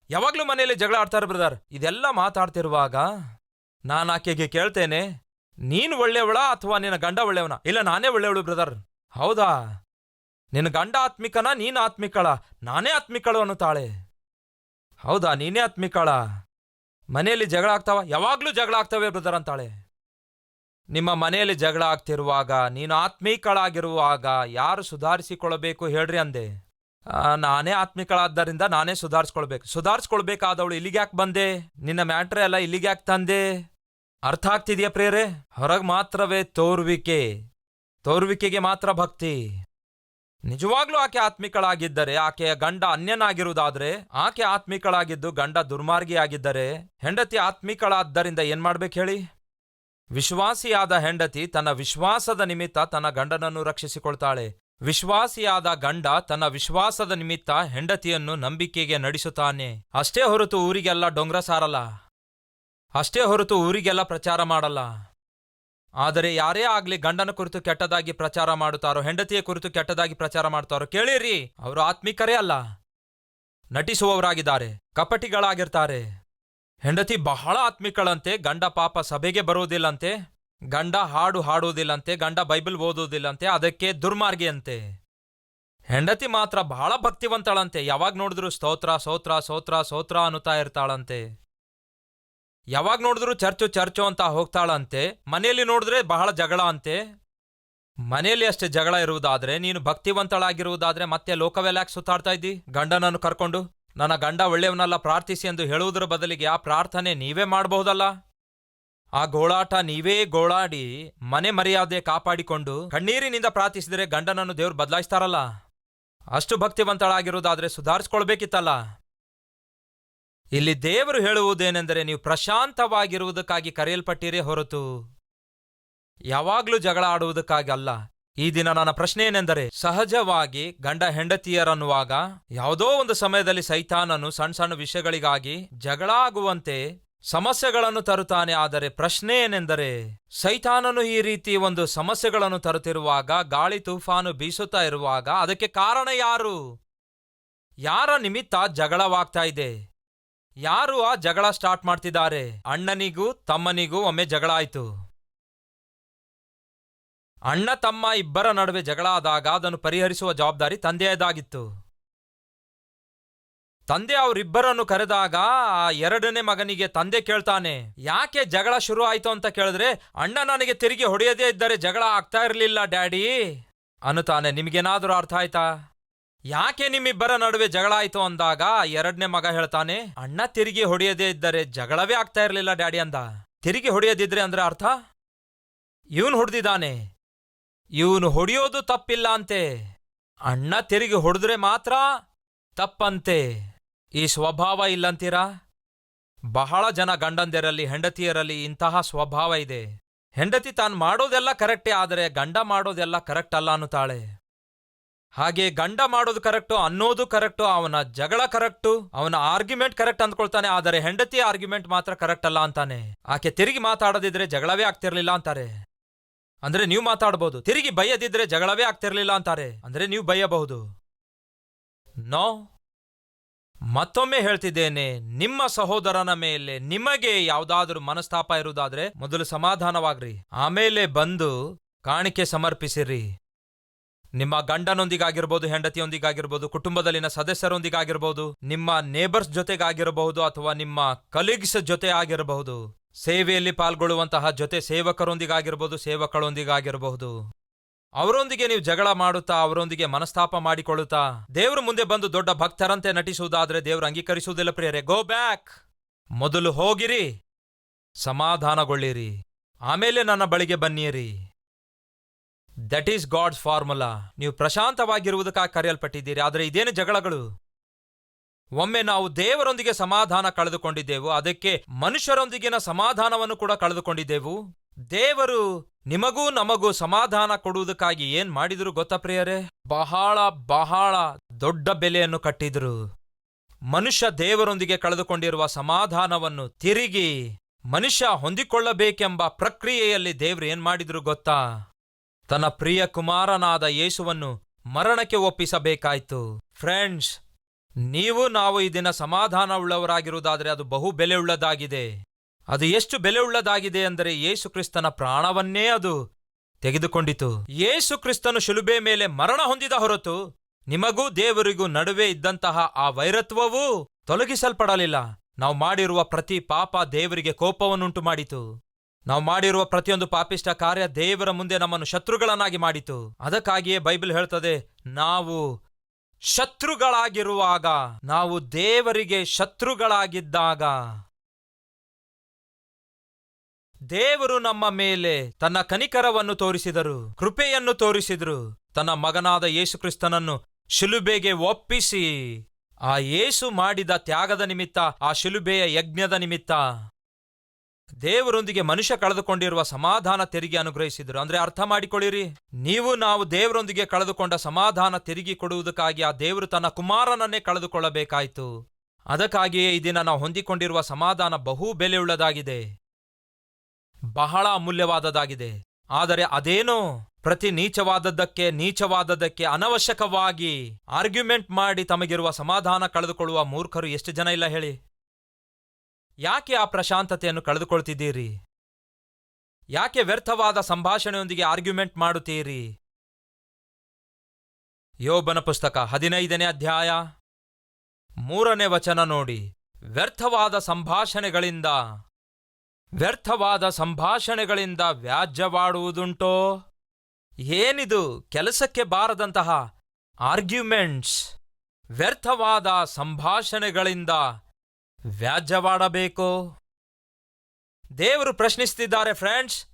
ಯಾವಾಗ್ಲೂ ಮನೆಯಲ್ಲಿ ಜಗಳ ಆಡ್ತಾರೆ ಬ್ರದರ್ ಇದೆಲ್ಲ ಮಾತಾಡ್ತಿರುವಾಗ ನಾನು ಆಕೆಗೆ ಕೇಳ್ತೇನೆ, ನೀನು ಒಳ್ಳೆಯವಳ ಅಥವಾ ನಿನ್ನ ಗಂಡ ಒಳ್ಳೆಯವನ? ಇಲ್ಲ, ನಾನೇ ಒಳ್ಳೆಯವಳು ಬ್ರದರ್ ಹೌದಾ? ನಿನ್ನ ಗಂಡ ಆತ್ಮಿಕನ? ನೀನು ಆತ್ಮಿಕಳ? ನಾನೇ ಆತ್ಮಿಕಳು ಅನ್ನುತ್ತಾಳೆ. ಹೌದಾ? ನೀನೇ ಆತ್ಮಿಕಳ? ಮನೆಯಲ್ಲಿ ಜಗಳ ಆಗ್ತಾವ? ಯಾವಾಗಲೂ ಜಗಳ ಆಗ್ತವೆ ಬ್ರದರ್ ಅಂತಾಳೆ. ನಿಮ್ಮ ಮನೆಯಲ್ಲಿ ಜಗಳ ಆಗ್ತಿರುವಾಗ, ನೀನು ಆತ್ಮೀಕಳಾಗಿರುವಾಗ ಯಾರು ಸುಧಾರಿಸಿಕೊಳ್ಳಬೇಕು ಹೇಳ್ರಿ ಅಂದೆ. ನಾನೇ ಆತ್ಮಿಕಳಾದ್ದರಿಂದ ನಾನೇ ಸುಧಾರಿಸ್ಕೊಳ್ಬೇಕು. ಸುಧಾರಿಸ್ಕೊಳ್ಬೇಕಾದವಳು ಇಲ್ಲಿಗೆ ಯಾಕೆ ಬಂದೆ? ನಿನ್ನ ಮ್ಯಾಟ್ರೆ ಎಲ್ಲ ಇಲ್ಲಿಗೆ ಯಾಕೆ ತಂದೆ? ಅರ್ಥ ಆಗ್ತಿದೆಯಾ ಪ್ರೇರೆ ಹೊರಗೆ ಮಾತ್ರವೇ ತೋರುವಿಕೆ. ತೋರುವಿಕೆಗೆ ಮಾತ್ರ ಭಕ್ತಿ. ನಿಜವಾಗ್ಲೂ ಆಕೆ ಆತ್ಮಿಕಳಾಗಿದ್ದರೆ, ಆಕೆಯ ಗಂಡ ಅನ್ಯನಾಗಿರುವುದಾದ್ರೆ, ಆಕೆ ಆತ್ಮಿಕಳಾಗಿದ್ದು ಗಂಡ ದುರ್ಮಾರ್ಗಿಯಾಗಿದ್ದರೆ, ಹೆಂಡತಿ ಆತ್ಮಿಕಳಾದ್ದರಿಂದ ಏನ್ ಮಾಡ್ಬೇಕು ಹೇಳಿ? ವಿಶ್ವಾಸಿಯಾದ ಹೆಂಡತಿ ತನ್ನ ವಿಶ್ವಾಸದ ನಿಮಿತ್ತ ತನ್ನ ಗಂಡನನ್ನು ರಕ್ಷಿಸಿಕೊಳ್ತಾಳೆ. ವಿಶ್ವಾಸಿಯಾದ ಗಂಡ ತನ್ನ ವಿಶ್ವಾಸದ ನಿಮಿತ್ತ ಹೆಂಡತಿಯನ್ನು ನಂಬಿಕೆಗೆ ನಡೆಸುತ್ತಾನೆ. ಅಷ್ಟೇ ಹೊರತು ಊರಿಗೆಲ್ಲ ಡೊಂಗ್ರ ಸಾರಲ್ಲ. ಅಷ್ಟೇ ಹೊರತು ಊರಿಗೆಲ್ಲ ಪ್ರಚಾರ ಮಾಡಲ್ಲ. ಆದರೆ ಯಾರೇ ಆಗ್ಲಿ ಗಂಡನ ಕುರಿತು ಕೆಟ್ಟದಾಗಿ ಪ್ರಚಾರ ಮಾಡುತ್ತಾರೋ, ಹೆಂಡತಿಯ ಕುರಿತು ಕೆಟ್ಟದಾಗಿ ಪ್ರಚಾರ ಮಾಡ್ತಾರೋ ಕೇಳಿರಿ, ಅವರು ಆತ್ಮಿಕರೇ ಅಲ್ಲ. ನಟಿಸುವವರಾಗಿದ್ದಾರೆ, ಕಪಟಿಗಳಾಗಿರ್ತಾರೆ. ಹೆಂಡತಿ ಬಹಳ ಆತ್ಮಿಕಳಂತೆ, ಗಂಡ ಪಾಪ ಸಭೆಗೆ ಬರುವುದಿಲ್ಲಂತೆ, ಗಂಡ ಹಾಡು ಹಾಡುವುದಿಲ್ಲಂತೆ, ಗಂಡ ಬೈಬಲ್ ಓದುವುದಿಲ್ಲಂತೆ, ಅದಕ್ಕೆ ದುರ್ಮಾರ್ಗಿಯಂತೆ. ಹೆಂಡತಿ ಮಾತ್ರ ಬಹಳ ಭಕ್ತಿವಂತಳಂತೆ, ಯಾವಾಗ ನೋಡಿದ್ರು ಸ್ತೋತ್ರ ಸೋತ್ರ ಸೋತ್ರ ಸೋತ್ರ ಅನ್ನುತ್ತಾ ಇರ್ತಾಳಂತೆ. ಯಾವಾಗ ನೋಡಿದ್ರು ಚರ್ಚು ಚರ್ಚು ಅಂತ ಹೋಗ್ತಾಳಂತೆ. ಮನೆಯಲ್ಲಿ ನೋಡಿದ್ರೆ ಬಹಳ ಜಗಳ ಅಂತೆ. ಮನೆಯಲ್ಲಿ ಅಷ್ಟೇ ಜಗಳ ಇರುವುದಾದ್ರೆ, ನೀನು ಭಕ್ತಿವಂತಳಾಗಿರುವುದಾದ್ರೆ ಮತ್ತೆ ಲೋಕವೆಲ್ಲ ಯಾಕೆ ಸುತ್ತಾಡ್ತಾ ಇದ್ದಿ? ಗಂಡನನ್ನು ಕರ್ಕೊಂಡು? ನನ್ನ ಗಂಡ ಒಳ್ಳೆಯವನಲ್ಲ, ಪ್ರಾರ್ಥಿಸಿ ಎಂದು ಹೇಳುವುದರ ಬದಲಿಗೆ ಆ ಪ್ರಾರ್ಥನೆ ನೀವೇ ಮಾಡಬಹುದಲ್ಲ? ಆ ಗೋಳಾಟ ನೀವೇ ಗೋಳಾಡಿ, ಮನೆ ಮರ್ಯಾದೆ ಕಾಪಾಡಿಕೊಂಡು, ಕಣ್ಣೀರಿನಿಂದ ಪ್ರಾರ್ಥಿಸಿದರೆ ಗಂಡನನ್ನು ದೇವ್ರು ಬದಲಾಯಿಸ್ತಾರಲ್ಲ? ಅಷ್ಟು ಭಕ್ತಿವಂತಳಾಗಿರುವುದಾದ್ರೆ ಸುಧಾರಿಸ್ಕೊಳ್ಬೇಕಿತ್ತಲ್ಲ? ಇಲ್ಲಿ ದೇವರು ಹೇಳುವುದೇನೆಂದರೆ ನೀವು ಪ್ರಶಾಂತವಾಗಿರುವುದಕ್ಕಾಗಿ ಕರೆಯಲ್ಪಟ್ಟಿರೇ ಹೊರತು ಯಾವಾಗಲೂ ಜಗಳ ಆಡುವುದಕ್ಕಾಗಿ ಅಲ್ಲ. ಈ ದಿನ ನನ್ನ ಪ್ರಶ್ನೆ ಏನೆಂದರೆ ಸಹಜವಾಗಿ ಗಂಡ ಹೆಂಡತಿಯರನ್ನುವಾಗ ಯಾವುದೋ ಒಂದು ಸಮಯದಲ್ಲಿ ಸೈತಾನನು ಸಣ್ಣ ಸಣ್ಣ ವಿಷಯಗಳಿಗಾಗಿ ಜಗಳಾಗುವಂತೆ ಸಮಸ್ಯೆಗಳನ್ನು ತರುತ್ತಾನೆ. ಆದರೆ ಪ್ರಶ್ನೆ ಏನೆಂದರೆ ಸೈತಾನನು ಈ ರೀತಿ ಒಂದು ಸಮಸ್ಯೆಗಳನ್ನು ತರುತ್ತಿರುವಾಗ, ಗಾಳಿ ತೂಫಾನು ಬೀಸುತ್ತಾ ಇರುವಾಗ ಅದಕ್ಕೆ ಕಾರಣ ಯಾರು? ಯಾರ ನಿಮಿತ್ತ ಜಗಳವಾಗ್ತಾ ಇದೆ? ಯಾರು ಆ ಜಗಳ ಸ್ಟಾರ್ಟ್ ಮಾಡ್ತಿದ್ದಾರೆ? ಅಣ್ಣನಿಗೂ ತಮ್ಮನಿಗೂ ಒಮ್ಮೆ ಜಗಳ ಆಯ್ತು. ಅಣ್ಣ ತಮ್ಮ ಇಬ್ಬರ ನಡುವೆ ಜಗಳ ಆದಾಗ ಅದನ್ನು ಪರಿಹರಿಸುವ ಜವಾಬ್ದಾರಿ ತಂದೆಯದಾಗಿತ್ತು. ತಂದೆ ಅವರಿಬ್ಬರನ್ನು ಕರೆದಾಗ ಆ ಎರಡನೇ ಮಗನಿಗೆ ತಂದೆ ಕೇಳ್ತಾನೆ, ಯಾಕೆ ಜಗಳ ಶುರು ಆಯ್ತು ಅಂತ ಕೇಳಿದ್ರೆ ಅಣ್ಣ ನನಗೆ ತಿರುಗಿ ಹೊಡೆಯದೇ ಇದ್ದರೆ ಜಗಳ ಆಗ್ತಾ ಇರಲಿಲ್ಲ, ಡ್ಯಾಡಿ. ಅನ್ನುತ್ತಾನೆ, ನಿಮಗೇನಾದರೂ ಅರ್ಥ ಆಯ್ತಾ? ಯಾಕೆ ನಿಮ್ಮಿಬ್ಬರ ನಡುವೆ ಜಗಳ ಆಯ್ತು ಅಂದಾಗ ಎರಡನೇ ಮಗ ಹೇಳ್ತಾನೆ, ಅಣ್ಣ ತಿರುಗಿ ಹೊಡೆಯದೇ ಇದ್ದರೆ ಜಗಳವೇ ಆಗ್ತಾ ಇರಲಿಲ್ಲ ಡ್ಯಾಡಿ ಅಂದ. ತಿರುಗಿ ಹೊಡೆಯದಿದ್ರೆ ಅಂದ್ರೆ ಅರ್ಥ? ಇವನು ಹೊಡೆದಿದ್ದಾನೆ. ಇವನು ಹೊಡೆಯೋದು ತಪ್ಪಿಲ್ಲ ಅಂತೆ. ಅಣ್ಣ ತಿರುಗಿ ಹೊಡೆದ್ರೆ ಮಾತ್ರ ತಪ್ಪಂತೆ. ಈ ಸ್ವಭಾವ ಇಲ್ಲಂತೀರಾ? ಬಹಳ ಜನ ಗಂಡಂದಿರಲ್ಲಿ, ಹೆಂಡತಿಯರಲ್ಲಿ ಇಂತಹ ಸ್ವಭಾವ ಇದೆ. ಹೆಂಡತಿ ತಾನು ಮಾಡೋದೆಲ್ಲ ಕರೆಕ್ಟೇ, ಆದರೆ ಗಂಡ ಮಾಡೋದೆಲ್ಲ ಕರೆಕ್ಟ್ ಅಲ್ಲ ಅನ್ನುತ್ತಾಳೆ. ಹಾಗೆ ಗಂಡ ಮಾಡೋದು ಕರೆಕ್ಟು ಅನ್ನೋದು ಕರೆಕ್ಟು, ಅವನ ಜಗಳ ಕರೆಕ್ಟು, ಅವನ ಆರ್ಗ್ಯುಮೆಂಟ್ ಕರೆಕ್ಟ್ ಅಂದ್ಕೊಳ್ತಾನೆ, ಆದರೆ ಹೆಂಡತಿ ಆರ್ಗ್ಯುಮೆಂಟ್ ಮಾತ್ರ ಕರೆಕ್ಟ್ ಅಲ್ಲ ಅಂತಾನೆ. ಆಕೆ ತಿರುಗಿ ಮಾತಾಡದಿದ್ರೆ ಜಗಳವೇ ಆಗ್ತಿರ್ಲಿಲ್ಲ ಅಂತಾರೆ. ಅಂದ್ರೆ ನೀವು ಮಾತಾಡಬಹುದು ತಿರುಗಿ ಬೈಯದಿದ್ರೆ ಜಗಳವೇ ಆಗ್ತಿರ್ಲಿಲ್ಲ ಅಂತಾರೆ. ಅಂದ್ರೆ ನೀವು ಬೈಯಬಹುದು ನೋ. ಮತ್ತೊಮ್ಮೆ ಹೇಳ್ತಿದ್ದೇನೆ, ನಿಮ್ಮ ಸಹೋದರನ ಮೇಲೆ ನಿಮಗೆ ಯಾವುದಾದ್ರೂ ಮನಸ್ತಾಪ ಇರುವುದಾದ್ರೆ ಮೊದಲು ಸಮಾಧಾನವಾಗ್ರಿ. ಆಮೇಲೆ ಬಂದು ಕಾಣಿಕೆ ಸಮರ್ಪಿಸಿರಿ. ನಿಮ್ಮ ಗಂಡನೊಂದಿಗಾಗಿರ್ಬೋದು, ಹೆಂಡತಿಯೊಂದಿಗಾಗಿರ್ಬೋದು, ಕುಟುಂಬದಲ್ಲಿನ ಸದಸ್ಯರೊಂದಿಗಾಗಿರ್ಬೋದು, ನಿಮ್ಮ ನೇಬರ್ಸ್ ಜೊತೆಗಾಗಿರಬಹುದು ಅಥವಾ ನಿಮ್ಮ ಕಲೀಗ್ಸ್ ಜೊತೆ ಆಗಿರಬಹುದು, ಸೇವೆಯಲ್ಲಿ ಪಾಲ್ಗೊಳ್ಳುವಂತಹ ಜೊತೆ ಸೇವಕರೊಂದಿಗಾಗಿರ್ಬೋದು, ಸೇವಕಳೊಂದಿಗಾಗಿರಬಹುದು. ಅವರೊಂದಿಗೆ ನೀವು ಜಗಳ ಮಾಡುತ್ತಾ, ಅವರೊಂದಿಗೆ ಮನಸ್ತಾಪ ಮಾಡಿಕೊಳ್ಳುತ್ತಾ, ದೇವ್ರ ಮುಂದೆ ಬಂದು ದೊಡ್ಡ ಭಕ್ತರಂತೆ ನಟಿಸುವುದಾದ್ರೆ ದೇವ್ರು ಅಂಗೀಕರಿಸುವುದಿಲ್ಲ ಪ್ರಿಯರೇ. ಗೋ ಬ್ಯಾಕ್ ಮೊದಲು ಹೋಗಿರಿ, ಸಮಾಧಾನಗೊಳ್ಳಿರಿ, ಆಮೇಲೆ ನನ್ನ ಬಳಿಗೆ ಬನ್ನಿರಿ. ದಟ್ ಈಸ್ ಗಾಡ್ಸ್ ಫಾರ್ಮುಲಾ ನೀವು ಪ್ರಶಾಂತವಾಗಿರುವುದಕ್ಕಾಗಿ ಕರೆಯಲ್ಪಟ್ಟಿದ್ದೀರಿ. ಆದರೆ ಇದೇನು ಜಗಳಗಳು? ಒಮ್ಮೆ ನಾವು ದೇವರೊಂದಿಗೆ ಸಮಾಧಾನ ಕಳೆದುಕೊಂಡಿದ್ದೆವು. ಅದಕ್ಕೆ ಮನುಷ್ಯರೊಂದಿಗಿನ ಸಮಾಧಾನವನ್ನು ಕೂಡ ಕಳೆದುಕೊಂಡಿದ್ದೆವು. ದೇವರು ನಿಮಗೂ ನಮಗೂ ಸಮಾಧಾನ ಕೊಡುವುದಕ್ಕಾಗಿ ಏನ್ ಮಾಡಿದ್ರು ಗೊತ್ತಾ ಪ್ರಿಯರೇ? ಬಹಳ ಬಹಳ ದೊಡ್ಡ ಬೆಲೆಯನ್ನು ಕಟ್ಟಿದ್ರು. ಮನುಷ್ಯ ದೇವರೊಂದಿಗೆ ಕಳೆದುಕೊಂಡಿರುವ ಸಮಾಧಾನವನ್ನು ತಿರುಗಿ ಮನುಷ್ಯ ಹೊಂದಿಕೊಳ್ಳಬೇಕೆಂಬ ಪ್ರಕ್ರಿಯೆಯಲ್ಲಿ ದೇವ್ರು ಏನ್ ಮಾಡಿದ್ರು ಗೊತ್ತಾ? ತನ್ನ ಪ್ರಿಯ ಕುಮಾರನಾದ ಯೇಸುವನ್ನು ಮರಣಕ್ಕೆ ಒಪ್ಪಿಸಬೇಕಾಯ್ತು. ಫ್ರೆಂಡ್ಸ್, ನೀವು ನಾವು ಈ ದಿನ ಸಮಾಧಾನವುಳ್ಳವರಾಗಿರುವುದಾದರೆ ಅದು ಬಹು ಬೆಲೆಯುಳ್ಳದಾಗಿದೆ. ಅದು ಎಷ್ಟು ಬೆಲೆಯುಳ್ಳದಾಗಿದೆ ಅಂದರೆ ಯೇಸು ಕ್ರಿಸ್ತನ ಪ್ರಾಣವನ್ನೇ ಅದು ತೆಗೆದುಕೊಂಡಿತು. ಯೇಸು ಕ್ರಿಸ್ತನು ಶಿಲುಬೆ ಮೇಲೆ ಮರಣ ಹೊಂದಿದ ಹೊರತು ನಿಮಗೂ ದೇವರಿಗೂ ನಡುವೆ ಇದ್ದಂತಹ ಆ ವೈರತ್ವವೂ ತೊಲಗಿಸಲ್ಪಡಲಿಲ್ಲ. ನಾವು ಮಾಡಿರುವ ಪ್ರತಿ ಪಾಪ ದೇವರಿಗೆ ಕೋಪವನ್ನುಂಟು ಮಾಡಿತು ನಾವು ಮಾಡಿರುವ ಪ್ರತಿಯೊಂದು ಪಾಪಿಷ್ಟ ಕಾರ್ಯ ದೇವರ ಮುಂದೆ ನಮ್ಮನ್ನು ಶತ್ರುಗಳನ್ನಾಗಿ ಮಾಡಿತು. ಅದಕ್ಕಾಗಿಯೇ ಬೈಬಲ್ ಹೇಳ್ತದೆ, ನಾವು ಶತ್ರುಗಳಾಗಿರುವಾಗ, ನಾವು ದೇವರಿಗೆ ಶತ್ರುಗಳಾಗಿದ್ದಾಗ, ದೇವರು ನಮ್ಮ ಮೇಲೆ ತನ್ನ ಕನಿಕರವನ್ನು ತೋರಿಸಿದರು, ಕೃಪೆಯನ್ನು ತೋರಿಸಿದರು. ತನ್ನ ಮಗನಾದ ಯೇಸುಕ್ರಿಸ್ತನನ್ನು ಶಿಲುಬೆಗೆ ಒಪ್ಪಿಸಿ, ಆ ಯೇಸು ಮಾಡಿದ ತ್ಯಾಗದ ನಿಮಿತ್ತ, ಆ ಶಿಲುಬೆಯ ಯಜ್ಞದ ನಿಮಿತ್ತ ದೇವರೊಂದಿಗೆ ಮನುಷ್ಯ ಕಳೆದುಕೊಂಡಿರುವ ಸಮಾಧಾನ ತೆರಿಗೆ ಅನುಗ್ರಹಿಸಿದರು. ಅಂದ್ರೆ ಅರ್ಥ ಮಾಡಿಕೊಳ್ಳಿರಿ. ನೀವು ನಾವು ದೇವರೊಂದಿಗೆ ಕಳೆದುಕೊಂಡ ಸಮಾಧಾನ ತೆರಿಗೆ ಕೊಡುವುದಕ್ಕಾಗಿ ಆ ದೇವರು ತನ್ನ ಕುಮಾರನನ್ನೇ ಕಳೆದುಕೊಳ್ಳಬೇಕಾಯಿತು. ಅದಕ್ಕಾಗಿಯೇ ಈ ದಿನ ನಾವು ಹೊಂದಿಕೊಂಡಿರುವ ಸಮಾಧಾನ ಬಹು ಬೆಲೆಯುಳ್ಳದಾಗಿದೆ. ಬಹಳ ಅಮೂಲ್ಯವಾದದಾಗಿದೆ. ಆದರೆ ಅದೇನೋ? ಪ್ರತಿ ನೀಚವಾದದ್ದಕ್ಕೆ ನೀಚವಾದದ್ದಕ್ಕೆ ಅನವಶ್ಯಕವಾಗಿ ಆರ್ಗ್ಯುಮೆಂಟ್ ಮಾಡಿ ತಮಗಿರುವ ಸಮಾಧಾನ ಕಳೆದುಕೊಳ್ಳುವ ಮೂರ್ಖರು ಎಷ್ಟು ಜನ ಇಲ್ಲ ಹೇಳಿ. ಯಾಕೆ ಆ ಪ್ರಶಾಂತತೆಯನ್ನು ಕಳೆದುಕೊಳ್ತಿದ್ದೀರಿ? ಯಾಕೆ ವ್ಯರ್ಥವಾದ ಸಂಭಾಷಣೆಯೊಂದಿಗೆ ಆರ್ಗ್ಯುಮೆಂಟ್ ಮಾಡುತ್ತೀರಿ? ಯೋಬನ ಪುಸ್ತಕ ಹದಿನೈದನೇ ಅಧ್ಯಾಯ ಮೂರನೇ ವಚನ ನೋಡಿ. ವ್ಯರ್ಥವಾದ ಸಂಭಾಷಣೆಗಳಿಂದ ವ್ಯರ್ಥವಾದ ಸಂಭಾಷಣೆಗಳಿಂದ ವ್ಯಾಜ್ಯವಾಡುವುದುಂಟೋ? ಏನಿದು ಕೆಲಸಕ್ಕೆ ಬಾರದಂತಹ ಆರ್ಗ್ಯುಮೆಂಟ್ಸ್? ವ್ಯರ್ಥವಾದ ಸಂಭಾಷಣೆಗಳಿಂದ ವ್ಯಾಜ್ಯವಾಡಬೇಕು. ದೇವರು ಪ್ರಶ್ನಿಸುತ್ತಿದ್ದಾರೆ ಫ್ರೆಂಡ್ಸ್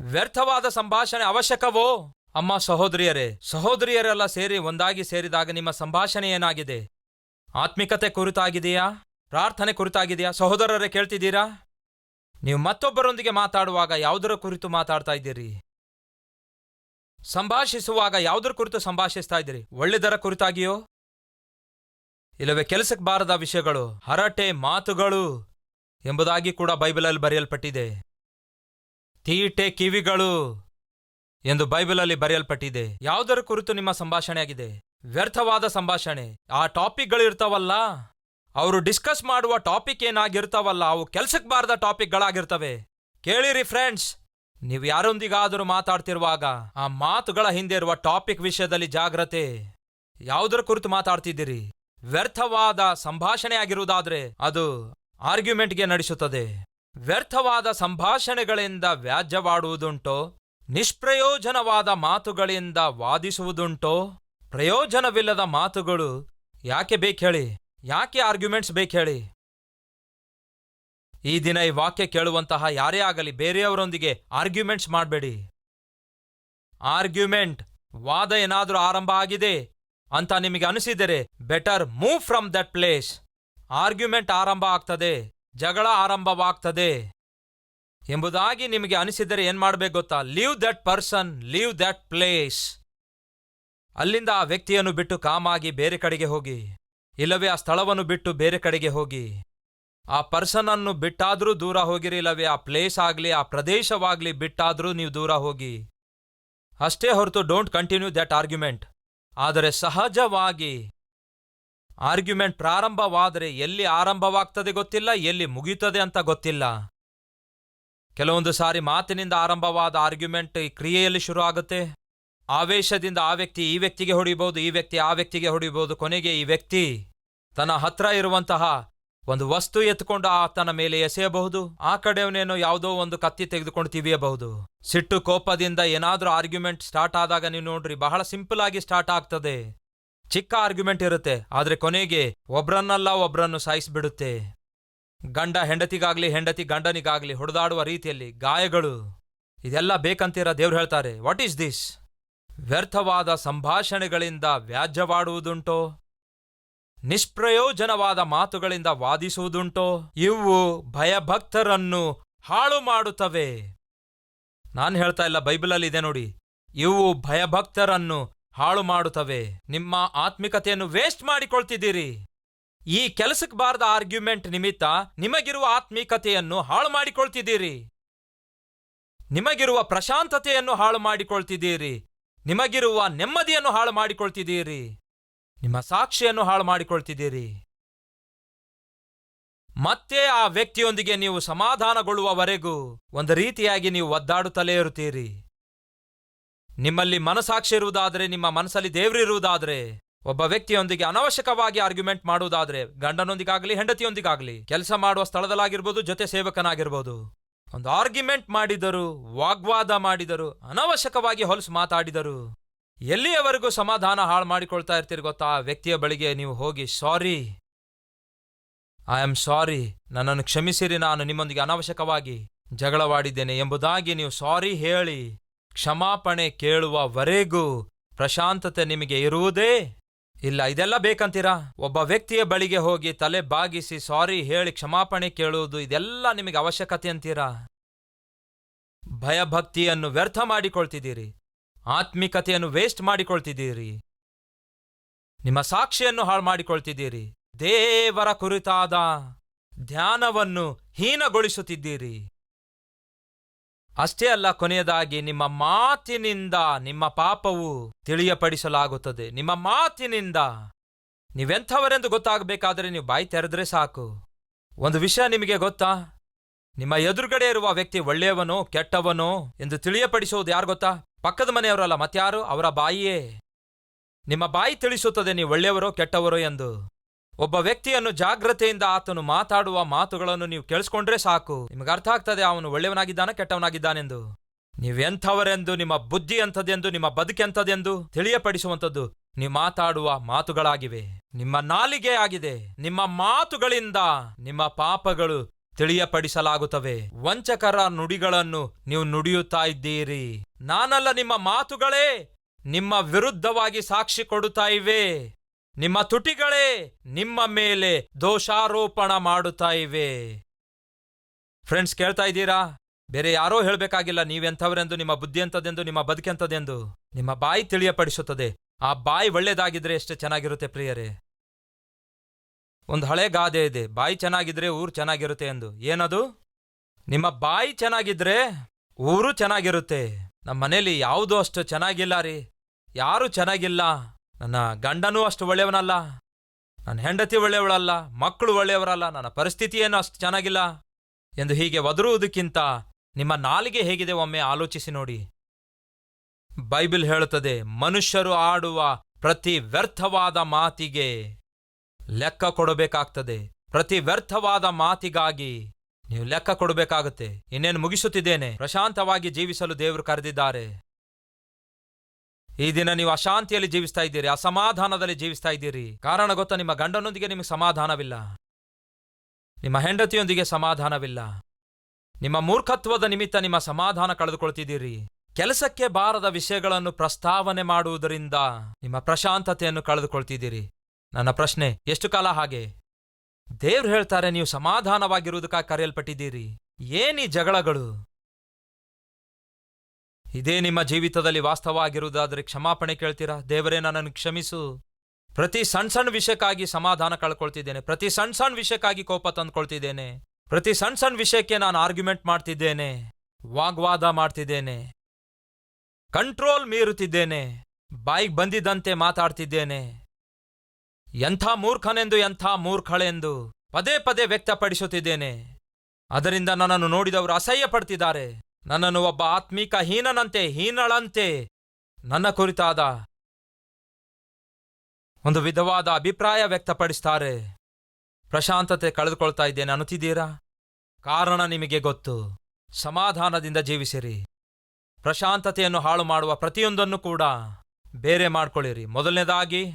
ವ್ಯರ್ಥವಾದ ಸಂಭಾಷಣೆ ಅವಶ್ಯಕವೋ? ಅಮ್ಮ ಸಹೋದರಿಯರೇ, ಸಹೋದರಿಯರೆಲ್ಲ ಸೇರಿ ಒಂದಾಗಿ ಸೇರಿದಾಗ ನಿಮ್ಮ ಸಂಭಾಷಣೆ ಏನಾಗಿದೆ? ಆತ್ಮಿಕತೆ ಕುರಿತಾಗಿದೆಯಾ? ಪ್ರಾರ್ಥನೆ ಕುರಿತಾಗಿದೆಯಾ? ಸಹೋದರರೇ, ಕೇಳ್ತಿದ್ದೀರಾ? ನೀವು ಮತ್ತೊಬ್ಬರೊಂದಿಗೆ ಮಾತಾಡುವಾಗ ಯಾವುದರ ಕುರಿತು ಮಾತಾಡ್ತಾ ಇದ್ದೀರಿ? ಸಂಭಾಷಿಸುವಾಗ ಯಾವುದರ ಕುರಿತು ಸಂಭಾಷಿಸ್ತಾ ಇದ್ದೀರಿ? ಒಳ್ಳೆದರ ಕುರಿತಾಗಿಯೋ? ಇಲ್ಲವೇ ಕೆಲಸಕ್ಕೆ ಬಾರದ ವಿಷಯಗಳು, ಹರಟೆ ಮಾತುಗಳು ಎಂಬುದಾಗಿ ಕೂಡ ಬೈಬಲಲ್ಲಿ ಬರೆಯಲ್ಪಟ್ಟಿದೆ. ತೀಟೆ ಕಿವಿಗಳು ಎಂದು ಬೈಬಲಲ್ಲಿ ಬರೆಯಲ್ಪಟ್ಟಿದೆ. ಯಾವುದರ ಕುರಿತು ನಿಮ್ಮ ಸಂಭಾಷಣೆ ಆಗಿದೆ ವ್ಯರ್ಥವಾದ ಸಂಭಾಷಣೆ. ಆ ಟಾಪಿಕ್ಗಳು ಇರ್ತಾವಲ್ಲ ಅವರು ಡಿಸ್ಕಸ್ ಮಾಡುವ ಟಾಪಿಕ್ ಏನಾಗಿರ್ತಾವಲ್ಲ? ಅವು ಕೆಲಸಕ್ಕೆ ಬಾರದ ಟಾಪಿಕ್ಗಳಾಗಿರ್ತವೆ. ಕೇಳಿರಿ ಫ್ರೆಂಡ್ಸ್, ನೀವು ಯಾರೊಂದಿಗಾದರೂ ಮಾತಾಡ್ತಿರುವಾಗ ಆ ಮಾತುಗಳ ಹಿಂದೆ ಇರುವ ಟಾಪಿಕ್ ವಿಷಯದಲ್ಲಿ ಜಾಗ್ರತೆ. ಯಾವುದರ ಕುರಿತು ಮಾತಾಡ್ತಿದ್ದೀರಿ? ವ್ಯರ್ಥವಾದ ಸಂಭಾಷಣೆಯಾಗಿರುವುದಾದರೆ ಅದು ಆರ್ಗ್ಯುಮೆಂಟ್ಗೆ ನಡೆಸುತ್ತದೆ. ವ್ಯರ್ಥವಾದ ಸಂಭಾಷಣೆಗಳಿಂದ ವ್ಯಾಜ್ಯವಾಡುವುದುಂಟೋ? ನಿಷ್ಪ್ರಯೋಜನವಾದ ಮಾತುಗಳಿಂದ ವಾದಿಸುವುದುಂಟೋ? ಪ್ರಯೋಜನವಿಲ್ಲದ ಮಾತುಗಳು ಯಾಕೆ ಬೇಕೇಳಿ? ಯಾಕೆ ಆರ್ಗ್ಯುಮೆಂಟ್ಸ್ ಬೇಕೇಳಿ? ಈ ದಿನ ಈ ವಾಕ್ಯ ಕೇಳುವಂತಹ ಯಾರೇ ಆಗಲಿ ಬೇರೆಯವರೊಂದಿಗೆ ಆರ್ಗ್ಯುಮೆಂಟ್ಸ್ ಮಾಡಬೇಡಿ. ಆರ್ಗ್ಯುಮೆಂಟ್ ವಾದ ಏನಾದರೂ ಆರಂಭ ಆಗಿದೆ? ಅಂತ ನಿಮಗೆ ಅನಿಸಿದರೆ better move from that place argument ಆರಂಭ ಆಗ್ತದೆ, ಜಗಳ ಆರಂಭವಾಗ್ತದೆ ಎಂಬುದಾಗಿ ನಿಮಗೆ ಅನಿಸಿದರೆ ಏನ್ ಮಾಡಬೇಕು ಗೊತ್ತಾ? Leave that person leave that place ಅಲ್ಲಿಂದ ಆ ವ್ಯಕ್ತಿಯನ್ನು ಬಿಟ್ಟು ಕಾಮಾಗಿ ಬೇರೆ ಕಡೆಗೆ ಹೋಗಿ, ಇಲ್ಲವೇ ಆ ಸ್ಥಳವನ್ನು ಬಿಟ್ಟು ಬೇರೆ ಕಡೆಗೆ ಹೋಗಿ. ಆ ಪರ್ಸನ್ ಅನ್ನು ಬಿಟ್ಟಾದ್ರೂ ದೂರ ಹೋಗಿರಿ, ಇಲ್ಲವೇ ಆ ಪ್ಲೇಸ್ ಆಗ್ಲಿ, ಆ ಪ್ರದೇಶವಾಗ್ಲಿ ಬಿಟ್ಟಾದ್ರೂ ನೀವು ದೂರ ಹೋಗಿ. ಅಷ್ಟೇ ಹೊರತು ಡೋಂಟ್ ಕಂಟಿನ್ಯೂ ದಟ್ ಆರ್ಗ್ಯುಮೆಂಟ್ ಆದರೆ ಸಹಜವಾಗಿ ಆರ್ಗ್ಯುಮೆಂಟ್ ಪ್ರಾರಂಭವಾದರೆ ಎಲ್ಲಿ ಆರಂಭವಾಗ್ತದೆ ಗೊತ್ತಿಲ್ಲ, ಎಲ್ಲಿ ಮುಗೀತದೆ ಅಂತ ಗೊತ್ತಿಲ್ಲ. ಕೆಲವೊಂದು ಸಾರಿ ಮಾತಿನಿಂದ ಆರಂಭವಾದ ಆರ್ಗ್ಯುಮೆಂಟ್ ಈ ಕ್ರಿಯೆಯಲ್ಲಿ ಶುರು ಆಗುತ್ತೆ ಆವೇಶದಿಂದ ಆ ವ್ಯಕ್ತಿ ಈ ವ್ಯಕ್ತಿಗೆ ಹೊಡಿಬಹುದು ಈ ವ್ಯಕ್ತಿ ಆ ವ್ಯಕ್ತಿಗೆ ಹೊಡಿಬಹುದು ಕೊನೆಗೆ ಈ ವ್ಯಕ್ತಿ ತನ್ನ ಹತ್ರ ಇರುವಂತಹ ಒಂದು ವಸ್ತು ಎತ್ಕೊಂಡು ಆತನ ಮೇಲೆ ಎಸೆಯಬಹುದು. ಆ ಕಡೆಯವನೇನೋ ಯಾವುದೋ ಒಂದು ಕತ್ತಿ ತೆಗೆದುಕೊಂಡು ತಿವಿಯಬಹುದು. ಸಿಟ್ಟು ಕೋಪದಿಂದ ಏನಾದ್ರೂ ಆರ್ಗ್ಯುಮೆಂಟ್ ಸ್ಟಾರ್ಟ್ ಆದಾಗ ನೀವು ನೋಡ್ರಿ, ಬಹಳ ಸಿಂಪಲ್ ಆಗಿ ಸ್ಟಾರ್ಟ್ ಆಗ್ತದೆ. ಚಿಕ್ಕ ಆರ್ಗ್ಯುಮೆಂಟ್ ಇರುತ್ತೆ, ಆದ್ರೆ ಕೊನೆಗೆ ಒಬ್ರನ್ನಲ್ಲ ಒಬ್ರನ್ನು ಸಾಯಿಸಿಬಿಡುತ್ತೆ. ಗಂಡ ಹೆಂಡತಿಗಾಗ್ಲಿ, ಹೆಂಡತಿ ಗಂಡನಿಗಾಗ್ಲಿ ಹೊಡೆದಾಡುವ ರೀತಿಯಲ್ಲಿ ಗಾಯಗಳು. ಇದೆಲ್ಲ ಬೇಕಂತೀರ ದೇವ್ರು ಹೇಳ್ತಾರೆ ವಾಟ್ ಈಸ್ ದಿಸ್ ವ್ಯರ್ಥವಾದ ಸಂಭಾಷಣೆಗಳಿಂದ ವ್ಯಾಜ್ಯವಾಡುವುದುಂಟೋ? ನಿಷ್ಪ್ರಯೋಜನವಾದ ಮಾತುಗಳಿಂದ ವಾದಿಸುವುದುಂಟೋ? ಇವು ಭಯಭಕ್ತರನ್ನು ಹಾಳು ಮಾಡುತ್ತವೆ ನಾನು ಹೇಳ್ತಾ ಇಲ್ಲ, ಬೈಬಲಲ್ಲಿ ಇದೆ ನೋಡಿ. ಇವು ಭಯಭಕ್ತರನ್ನು ಹಾಳು ಮಾಡುತ್ತವೆ ನಿಮ್ಮ ಆತ್ಮಿಕತೆಯನ್ನು ವೇಸ್ಟ್ ಮಾಡಿಕೊಳ್ತಿದ್ದೀರಿ. ಈ ಕೆಲಸಕ್ಕೆ ಬಾರದ ಆರ್ಗ್ಯುಮೆಂಟ್ ನಿಮಿತ್ತ ನಿಮಗಿರುವ ಆತ್ಮೀಕತೆಯನ್ನು ಹಾಳು ಮಾಡಿಕೊಳ್ತಿದ್ದೀರಿ ನಿಮಗಿರುವ ಪ್ರಶಾಂತತೆಯನ್ನು ಹಾಳು ಮಾಡಿಕೊಳ್ತಿದ್ದೀರಿ ನಿಮಗಿರುವ ನೆಮ್ಮದಿಯನ್ನು ಹಾಳು ಮಾಡಿಕೊಳ್ತಿದ್ದೀರಿ ನಿಮ್ಮ ಸಾಕ್ಷಿಯನ್ನು ಹಾಳು ಮಾಡಿಕೊಳ್ತಿದ್ದೀರಿ ಮತ್ತೆ ಆ ವ್ಯಕ್ತಿಯೊಂದಿಗೆ ನೀವು ಸಮಾಧಾನಗೊಳ್ಳುವವರೆಗೂ ಒಂದು ರೀತಿಯಾಗಿ ನೀವು ಒದ್ದಾಡುತ್ತಲೇ ಇರುತ್ತೀರಿ. ನಿಮ್ಮಲ್ಲಿ ಮನಸಾಕ್ಷಿ ಇರುವುದಾದರೆ, ನಿಮ್ಮ ಮನಸ್ಸಲ್ಲಿ ದೇವ್ರಿರುವುದಾದರೆ ಒಬ್ಬ ವ್ಯಕ್ತಿಯೊಂದಿಗೆ ಅನವಶ್ಯಕವಾಗಿ ಆರ್ಗ್ಯುಮೆಂಟ್ ಮಾಡುವುದಾದರೆ, ಗಂಡನೊಂದಿಗಾಗಲಿ, ಹೆಂಡತಿಯೊಂದಿಗಾಗಲಿ, ಕೆಲಸ ಮಾಡುವ ಸ್ಥಳದಲ್ಲಾಗಿರ್ಬೋದು, ಜೊತೆ ಸೇವಕನಾಗಿರ್ಬೋದು. ಒಂದು ಆರ್ಗ್ಯುಮೆಂಟ್ ಮಾಡಿದರು, ವಾಗ್ವಾದ ಮಾಡಿದರು, ಅನವಶ್ಯಕವಾಗಿ ಹೊಲಸು ಮಾತಾಡಿದರು ಎಲ್ಲಿಯವರೆಗೂ ಸಮಾಧಾನ ಹಾಳು ಮಾಡಿಕೊಳ್ತಾ ಇರ್ತೀರಿ ಗೊತ್ತಾ? ಆ ವ್ಯಕ್ತಿಯ ಬಳಿಗೆ ನೀವು ಹೋಗಿ, ಸಾರಿ ಐ ಆಮ್ ಸಾರಿ ನನ್ನನ್ನು ಕ್ಷಮಿಸಿರಿ, ನಾನು ನಿಮ್ಮೊಂದಿಗೆ ಅನವಶ್ಯಕವಾಗಿ ಜಗಳವಾಡಿದ್ದೇನೆ ಎಂಬುದಾಗಿ ನೀವು ಸಾರಿ ಹೇಳಿ, ಕ್ಷಮಾಪಣೆ ಕೇಳುವವರೆಗೂ ಪ್ರಶಾಂತತೆ ನಿಮಗೆ ಇರುವುದೇ ಇಲ್ಲ. ಇದೆಲ್ಲ ಬೇಕಂತೀರಾ? ಒಬ್ಬ ವ್ಯಕ್ತಿಯ ಬಳಿಗೆ ಹೋಗಿ ತಲೆ ಬಾಗಿಸಿ ಸಾರಿ ಹೇಳಿ, ಕ್ಷಮಾಪಣೆ ಕೇಳುವುದು ಇದೆಲ್ಲ ನಿಮಗೆ ಅವಶ್ಯಕತೆ ಅಂತೀರಾ? ಭಯಭಕ್ತಿಯನ್ನು ವ್ಯರ್ಥ ಮಾಡಿಕೊಳ್ತಿದ್ದೀರಿ. ಆತ್ಮಿಕತೆಯನ್ನು ವೇಸ್ಟ್ ಮಾಡಿಕೊಳ್ತಿದ್ದೀರಿ. ನಿಮ್ಮ ಸಾಕ್ಷಿಯನ್ನು ಹಾಳು ಮಾಡಿಕೊಳ್ತಿದ್ದೀರಿ ದೇವರ ಕುರಿತಾದ ಧ್ಯಾನವನ್ನು ಹೀನಗೊಳಿಸುತ್ತಿದ್ದೀರಿ. ಅಷ್ಟೇ ಅಲ್ಲ, ಕೊನೆಯದಾಗಿ ನಿಮ್ಮ ಮಾತಿನಿಂದ ನಿಮ್ಮ ಪಾಪವು ತಿಳಿಯಪಡಿಸಲಾಗುತ್ತದೆ. ನಿಮ್ಮ ಮಾತಿನಿಂದ ನೀವೆಂಥವರೆಂದು ಗೊತ್ತಾಗಬೇಕಾದರೆ ನೀವು ಬಾಯಿ ತೆರೆದ್ರೆ ಸಾಕು. ಒಂದು ವಿಷಯ ನಿಮಗೆ ಗೊತ್ತಾ? ನಿಮ್ಮ ಎದುರುಗಡೆ ಇರುವ ವ್ಯಕ್ತಿ ಒಳ್ಳೆಯವನೋ ಕೆಟ್ಟವನೋ ಎಂದು ತಿಳಿಯಪಡಿಸುವುದು ಯಾರು ಗೊತ್ತಾ? ಪಕ್ಕದ ಮನೆಯವರಲ್ಲ ಮತ್ಯಾರು ಅವರ ಬಾಯಿಯೇ? ನಿಮ್ಮ ಬಾಯಿ ತಿಳಿಸುತ್ತದೆ, ನೀವು ಒಳ್ಳೆಯವರೋ, ಕೆಟ್ಟವರೋ ಎಂದು. ಒಬ್ಬ ವ್ಯಕ್ತಿಯನ್ನು ಜಾಗ್ರತೆಯಿಂದ ಆತನು ಮಾತಾಡುವ ಮಾತುಗಳನ್ನು ನೀವು ಕೇಳಿಸ್ಕೊಂಡ್ರೆ ಸಾಕು. ನಿಮಗೆ ಅರ್ಥ ಆಗ್ತದೆ, ಅವನು ಒಳ್ಳೆಯವನಾಗಿದ್ದಾನೆ, ಕೆಟ್ಟವನಾಗಿದ್ದಾನೆಂದು. ನೀವೆಂಥವರೆಂದು ನಿಮ್ಮ ಬುದ್ಧಿ ಎಂಥದೆಂದು, ನಿಮ್ಮ ಬದುಕೆಂಥದೆಂದು ತಿಳಿಯಪಡಿಸುವಂಥದ್ದು ನೀವು ಮಾತಾಡುವ ಮಾತುಗಳಾಗಿವೆ. ನಿಮ್ಮ ನಾಲಿಗೆ ಆಗಿದೆ ನಿಮ್ಮ ಮಾತುಗಳಿಂದ ನಿಮ್ಮ ಪಾಪಗಳು ತಿಳಿಯಪಡಿಸಲಾಗುತ್ತವೆ. ವಂಚಕರ ನುಡಿಗಳನ್ನು ನೀವು ನುಡಿಯುತ್ತಾ ಇದ್ದೀರಿ. ನಾನಲ್ಲ ನಿಮ್ಮ ಮಾತುಗಳೇ. ನಿಮ್ಮ ವಿರುದ್ಧವಾಗಿ ಸಾಕ್ಷಿ ಕೊಡುತ್ತಾ ಇವೆ. ನಿಮ್ಮ ತುಟಿಗಳೇ ನಿಮ್ಮ ಮೇಲೆ ದೋಷಾರೋಪಣ ಮಾಡುತ್ತಾ ಇವೆ. ಫ್ರೆಂಡ್ಸ್ ಕೇಳ್ತಾ ಇದ್ದೀರಾ? ಬೇರೆ ಯಾರೋ ಹೇಳಬೇಕಾಗಿಲ್ಲ, ನೀವೆಂಥವರೆಂದು, ನಿಮ್ಮ ಬುದ್ಧಿ ಎಂಥದೆಂದು ನಿಮ್ಮ ಬದುಕೆಂಥದೆಂದು ನಿಮ್ಮ ಬಾಯಿ ತಿಳಿಯಪಡಿಸುತ್ತದೆ. ಆ ಬಾಯಿ ಒಳ್ಳೆಯದಾಗಿದ್ರೆ ಎಷ್ಟು ಚೆನ್ನಾಗಿರುತ್ತೆ, ಪ್ರಿಯರೇ. ಒಂದು ಹಳೆ ಗಾದೆ ಇದೆ. ಬಾಯಿ ಚೆನ್ನಾಗಿದ್ರೆ ಊರು ಚೆನ್ನಾಗಿರುತ್ತೆ ಎಂದು. ಏನದು? ನಿಮ್ಮ ಬಾಯಿ ಚೆನ್ನಾಗಿದ್ರೆ ಊರು ಚೆನ್ನಾಗಿರುತ್ತೆ. ನಮ್ಮ ಮನೇಲಿ ಯಾವುದೂ ಅಷ್ಟು ಚೆನ್ನಾಗಿಲ್ಲ ರೀ. ಯಾರೂ ಚೆನ್ನಾಗಿಲ್ಲ. ನನ್ನ ಗಂಡನೂ ಅಷ್ಟು ಒಳ್ಳೆಯವನಲ್ಲ. ನನ್ನ ಹೆಂಡತಿ ಒಳ್ಳೆಯವಳಲ್ಲ. ಮಕ್ಕಳು ಒಳ್ಳೆಯವರಲ್ಲ. ನನ್ನ ಪರಿಸ್ಥಿತಿ ಏನು ಅಷ್ಟು ಚೆನ್ನಾಗಿಲ್ಲ. ಎಂದು ಹೀಗೆ ಒದರುವುದಕ್ಕಿಂತ ನಿಮ್ಮ ನಾಲಿಗೆ ಹೇಗಿದೆ ಒಮ್ಮೆ ಆಲೋಚಿಸಿ ನೋಡಿ. ಬೈಬಿಲ್ ಹೇಳುತ್ತದೆ, ಮನುಷ್ಯರು ಆಡುವ ಪ್ರತಿ ವ್ಯರ್ಥವಾದ ಮಾತಿಗೆ ಲೆಕ್ಕ ಕೊಡಬೇಕಾಗ್ತದೆ. ಪ್ರತಿ ವ್ಯರ್ಥವಾದ ಮಾತಿಗಾಗಿ ನೀವು ಲೆಕ್ಕ ಕೊಡಬೇಕಾಗುತ್ತೆ. ಇನ್ನೇನು ಮುಗಿಸುತ್ತಿದ್ದೇನೆ. ಪ್ರಶಾಂತವಾಗಿ ಜೀವಿಸಲು ದೇವರು ಕರೆದಿದ್ದಾರೆ. ಈ ದಿನ ನೀವು ಅಶಾಂತಿಯಲ್ಲಿ ಜೀವಿಸ್ತಾ ಇದ್ದೀರಿ, ಅಸಮಾಧಾನದಲ್ಲಿ ಜೀವಿಸ್ತಾ ಇದ್ದೀರಿ. ಕಾರಣ ಗೊತ್ತಾ? ನಿಮ್ಮ ಗಂಡನೊಂದಿಗೆ ನಿಮಗೆ ಸಮಾಧಾನವಿಲ್ಲ. ನಿಮ್ಮ ಹೆಂಡತಿಯೊಂದಿಗೆ ಸಮಾಧಾನವಿಲ್ಲ. ನಿಮ್ಮ ಮೂರ್ಖತ್ವದ ನಿಮಿತ್ತ ನಿಮ್ಮ ಸಮಾಧಾನ ಕಳೆದುಕೊಳ್ತಿದ್ದೀರಿ. ಕೆಲಸಕ್ಕೆ ಬಾರದ ವಿಷಯಗಳನ್ನು ಪ್ರಸ್ತಾವನೆ ಮಾಡುವುದರಿಂದ ನಿಮ್ಮ ಪ್ರಶಾಂತತೆಯನ್ನು ಕಳೆದುಕೊಳ್ತಿದ್ದೀರಿ. ನನ್ನ ಪ್ರಶ್ನೆ, ಎಷ್ಟು ಕಾಲ ಹಾಗೆ? ದೇವ್ರು ಹೇಳ್ತಾರೆ, ನೀವು ಸಮಾಧಾನವಾಗಿರುವುದಕ್ಕಾಗಿ ಕರೆಯಲ್ಪಟ್ಟಿದ್ದೀರಿ. ಏನೀ ಜಗಳಗಳು? ಇದೇ ನಿಮ್ಮ ಜೀವಿತದಲ್ಲಿ ವಾಸ್ತವ ಆಗಿರುವುದಾದರೆ ಕ್ಷಮಾಪಣೆ ಕೇಳ್ತೀರಾ? ದೇವರೇ, ನನ್ನನ್ನು ಕ್ಷಮಿಸು. ಪ್ರತಿ ಸಣ್ಣ ಸಣ್ಣ ವಿಷಯಕ್ಕಾಗಿ ಸಮಾಧಾನ ಕಳ್ಕೊಳ್ತಿದ್ದೇನೆ. ಪ್ರತಿ ಸಣ್ಣ ಸಣ್ಣ ವಿಷಯಕ್ಕಾಗಿ ಕೋಪ ತಂದ್ಕೊಳ್ತಿದ್ದೇನೆ. ಪ್ರತಿ ಸಣ್ಣ ಸಣ್ಣ ವಿಷಯಕ್ಕೆ ನಾನು ಆರ್ಗ್ಯುಮೆಂಟ್ ಮಾಡ್ತಿದ್ದೇನೆ. ವಾಗ್ವಾದ ಮಾಡ್ತಿದ್ದೇನೆ. ಕಂಟ್ರೋಲ್ ಮೀರುತ್ತಿದ್ದೇನೆ. ಬಾಯಿಗೆ ಬಂದಿದ್ದಂತೆ ಮಾತಾಡ್ತಿದ್ದೇನೆ. ಎಂಥ ಮೂರ್ಖನೆಂದು, ಎಂಥ ಮೂರ್ಖಳೆಂದು ಪದೇ ಪದೇ ವ್ಯಕ್ತಪಡಿಸುತ್ತಿದ್ದೇನೆ. ಅದರಿಂದ ನನ್ನನ್ನು ನೋಡಿದವರು ಅಸಹ್ಯ ಪಡ್ತಿದ್ದಾರೆ ನನ್ನನ್ನು ಒಬ್ಬ ಆತ್ಮೀಕ ಹೀನನಂತೆ, ಹೀನಳಂತೆ ನನ್ನ ಕುರಿತಾದ ಒಂದು ವಿಧವಾದ ಅಭಿಪ್ರಾಯ ವ್ಯಕ್ತಪಡಿಸ್ತಾರೆ. ಪ್ರಶಾಂತತೆ ಕಳೆದುಕೊಳ್ತಾ ಇದ್ದೇನೆ, ಅನ್ನುತ್ತಿದ್ದೀರಾ? ಕಾರಣ ನಿಮಗೆ ಗೊತ್ತು. ಸಮಾಧಾನದಿಂದ ಜೀವಿಸಿರಿ. ಪ್ರಶಾಂತತೆಯನ್ನು ಹಾಳು ಮಾಡುವ ಪ್ರತಿಯೊಂದನ್ನು ಕೂಡ ಬೇರೆ ಮಾಡ್ಕೊಳ್ಳಿರಿ. ಮೊದಲನೇದಾಗಿ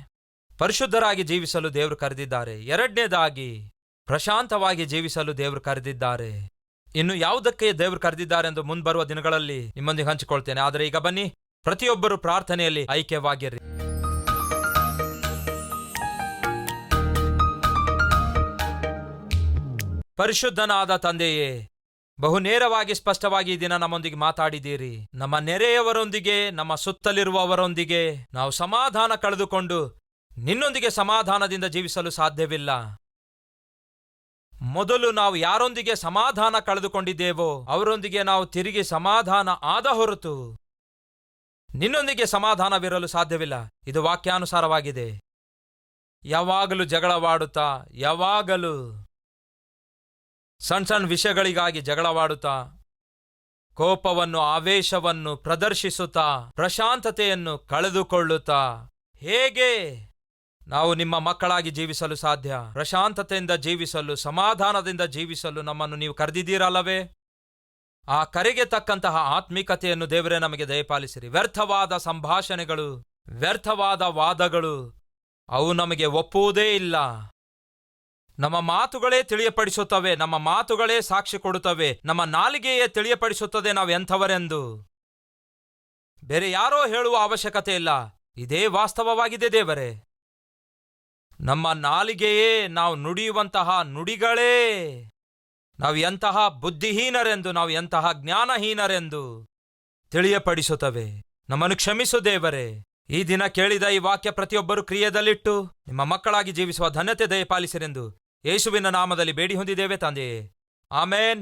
ಪರಿಶುದ್ಧರಾಗಿ ಜೀವಿಸಲು ದೇವರು ಕರೆದಿದ್ದಾರೆ. ಎರಡನೇದಾಗಿ, ಪ್ರಶಾಂತವಾಗಿ ಜೀವಿಸಲು ದೇವರು ಕರೆದಿದ್ದಾರೆ. ಇನ್ನು ಯಾವುದಕ್ಕೆ ದೇವರು ಕರೆದಿದ್ದಾರೆ ಎಂದು ಮುಂಬರುವ ದಿನಗಳಲ್ಲಿ ನಿಮ್ಮೊಂದಿಗೆ ಹಂಚಿಕೊಳ್ತೇನೆ. ಆದರೆ ಈಗ ಬನ್ನಿ, ಪ್ರತಿಯೊಬ್ಬರು ಪ್ರಾರ್ಥನೆಯಲ್ಲಿ ಐಕ್ಯವಾಗಿರಿ. ಪರಿಶುದ್ಧನಾದ ತಂದೆಯೇ, ಬಹು ನೇರವಾಗಿ ಸ್ಪಷ್ಟವಾಗಿ ಈ ದಿನ ನಮ್ಮೊಂದಿಗೆ ಮಾತಾಡಿದ್ದೀರಿ. ನಮ್ಮ ನೆರೆಯವರೊಂದಿಗೆ, ನಮ್ಮ ಸುತ್ತಲಿರುವವರೊಂದಿಗೆ ನಾವು ಸಮಾಧಾನ ಕಳೆದುಕೊಂಡು ನಿನ್ನೊಂದಿಗೆ ಸಮಾಧಾನದಿಂದ ಜೀವಿಸಲು ಸಾಧ್ಯವಿಲ್ಲ. ಮೊದಲು ನಾವು ಯಾರೊಂದಿಗೆ ಸಮಾಧಾನ ಕಳೆದುಕೊಂಡಿದ್ದೇವೋ ಅವರೊಂದಿಗೆ ನಾವು ತಿರುಗಿ ಸಮಾಧಾನ ಆದ ಹೊರತು ನಿನ್ನೊಂದಿಗೆ ಸಮಾಧಾನವಿರಲು ಸಾಧ್ಯವಿಲ್ಲ. ಇದು ವಾಕ್ಯಾನುಸಾರವಾಗಿದೆ. ಯಾವಾಗಲೂ ಜಗಳವಾಡುತ್ತಾ, ಯಾವಾಗಲೂ ಸಣ್ಣ ಸಣ್ಣ ವಿಷಯಗಳಿಗಾಗಿ ಜಗಳವಾಡುತ್ತಾ, ಕೋಪವನ್ನು, ಆವೇಶವನ್ನು ಪ್ರದರ್ಶಿಸುತ್ತಾ, ಪ್ರಶಾಂತತೆಯನ್ನು ಕಳೆದುಕೊಳ್ಳುತ್ತಾ, ಹೇಗೆ? ನಾವು ನಿಮ್ಮ ಮಕ್ಕಳಾಗಿ ಜೀವಿಸಲು ಸಾಧ್ಯ. ಪ್ರಶಾಂತತೆಯಿಂದ ಜೀವಿಸಲು, ಸಮಾಧಾನದಿಂದ ಜೀವಿಸಲು ನಮ್ಮನ್ನು ನೀವು ಕರೆದಿದ್ದೀರಲ್ಲವೇ? ಆ ಕರೆಗೆ ತಕ್ಕಂತಹ ಆತ್ಮಿಕತೆಯನ್ನು ದೇವರೇ ನಮಗೆ ದಯಪಾಲಿಸಿರಿ. ವ್ಯರ್ಥವಾದ ಸಂಭಾಷಣೆಗಳು, ವ್ಯರ್ಥವಾದ ವಾದಗಳು, ಅವು ನಮಗೆ ಒಪ್ಪುವುದೇ ಇಲ್ಲ. ನಮ್ಮ ಮಾತುಗಳೇ ತಿಳಿಯಪಡಿಸುತ್ತವೆ, ನಮ್ಮ ಮಾತುಗಳೇ ಸಾಕ್ಷಿ ಕೊಡುತ್ತವೆ, ನಮ್ಮ ನಾಲಿಗೆಯೇ ತಿಳಿಯಪಡಿಸುತ್ತದೆ ನಾವು ಎಂಥವರೆಂದು. ಬೇರೆ ಯಾರೋ ಹೇಳುವ ಅವಶ್ಯಕತೆ ಇಲ್ಲ. ಇದೇ ವಾಸ್ತವವಾಗಿದೆ ದೇವರೇ. ನಮ್ಮ ನಾಲಿಗೆಯೇ ನಾವು ನುಡಿಯುವಂತಹ ನುಡಿಗಳೇ. ನಾವು ಎಂತಹ ಬುದ್ಧಿಹೀನರೆಂದು, ನಾವು ಎಂತಹ ಜ್ಞಾನಹೀನರೆಂದು ತಿಳಿಯಪಡಿಸುತ್ತವೆ. ನಮ್ಮನ್ನು ಕ್ಷಮಿಸು ದೇವರೇ. ಈ ದಿನ ಕೇಳಿದ ಈ ವಾಕ್ಯ ಪ್ರತಿಯೊಬ್ಬರು ಕ್ರಿಯೆದಲ್ಲಿಟ್ಟು ನಿಮ್ಮ ಮಕ್ಕಳಾಗಿ ಜೀವಿಸುವ ಧನ್ಯತೆ ದಯಪಾಲಿಸಿರೆಂದು ಯೇಸುವಿನ ನಾಮದಲ್ಲಿ ಬೇಡಿ ಹೊಂದಿದ್ದೇವೆ ತಂದೆಯೇ. Amen.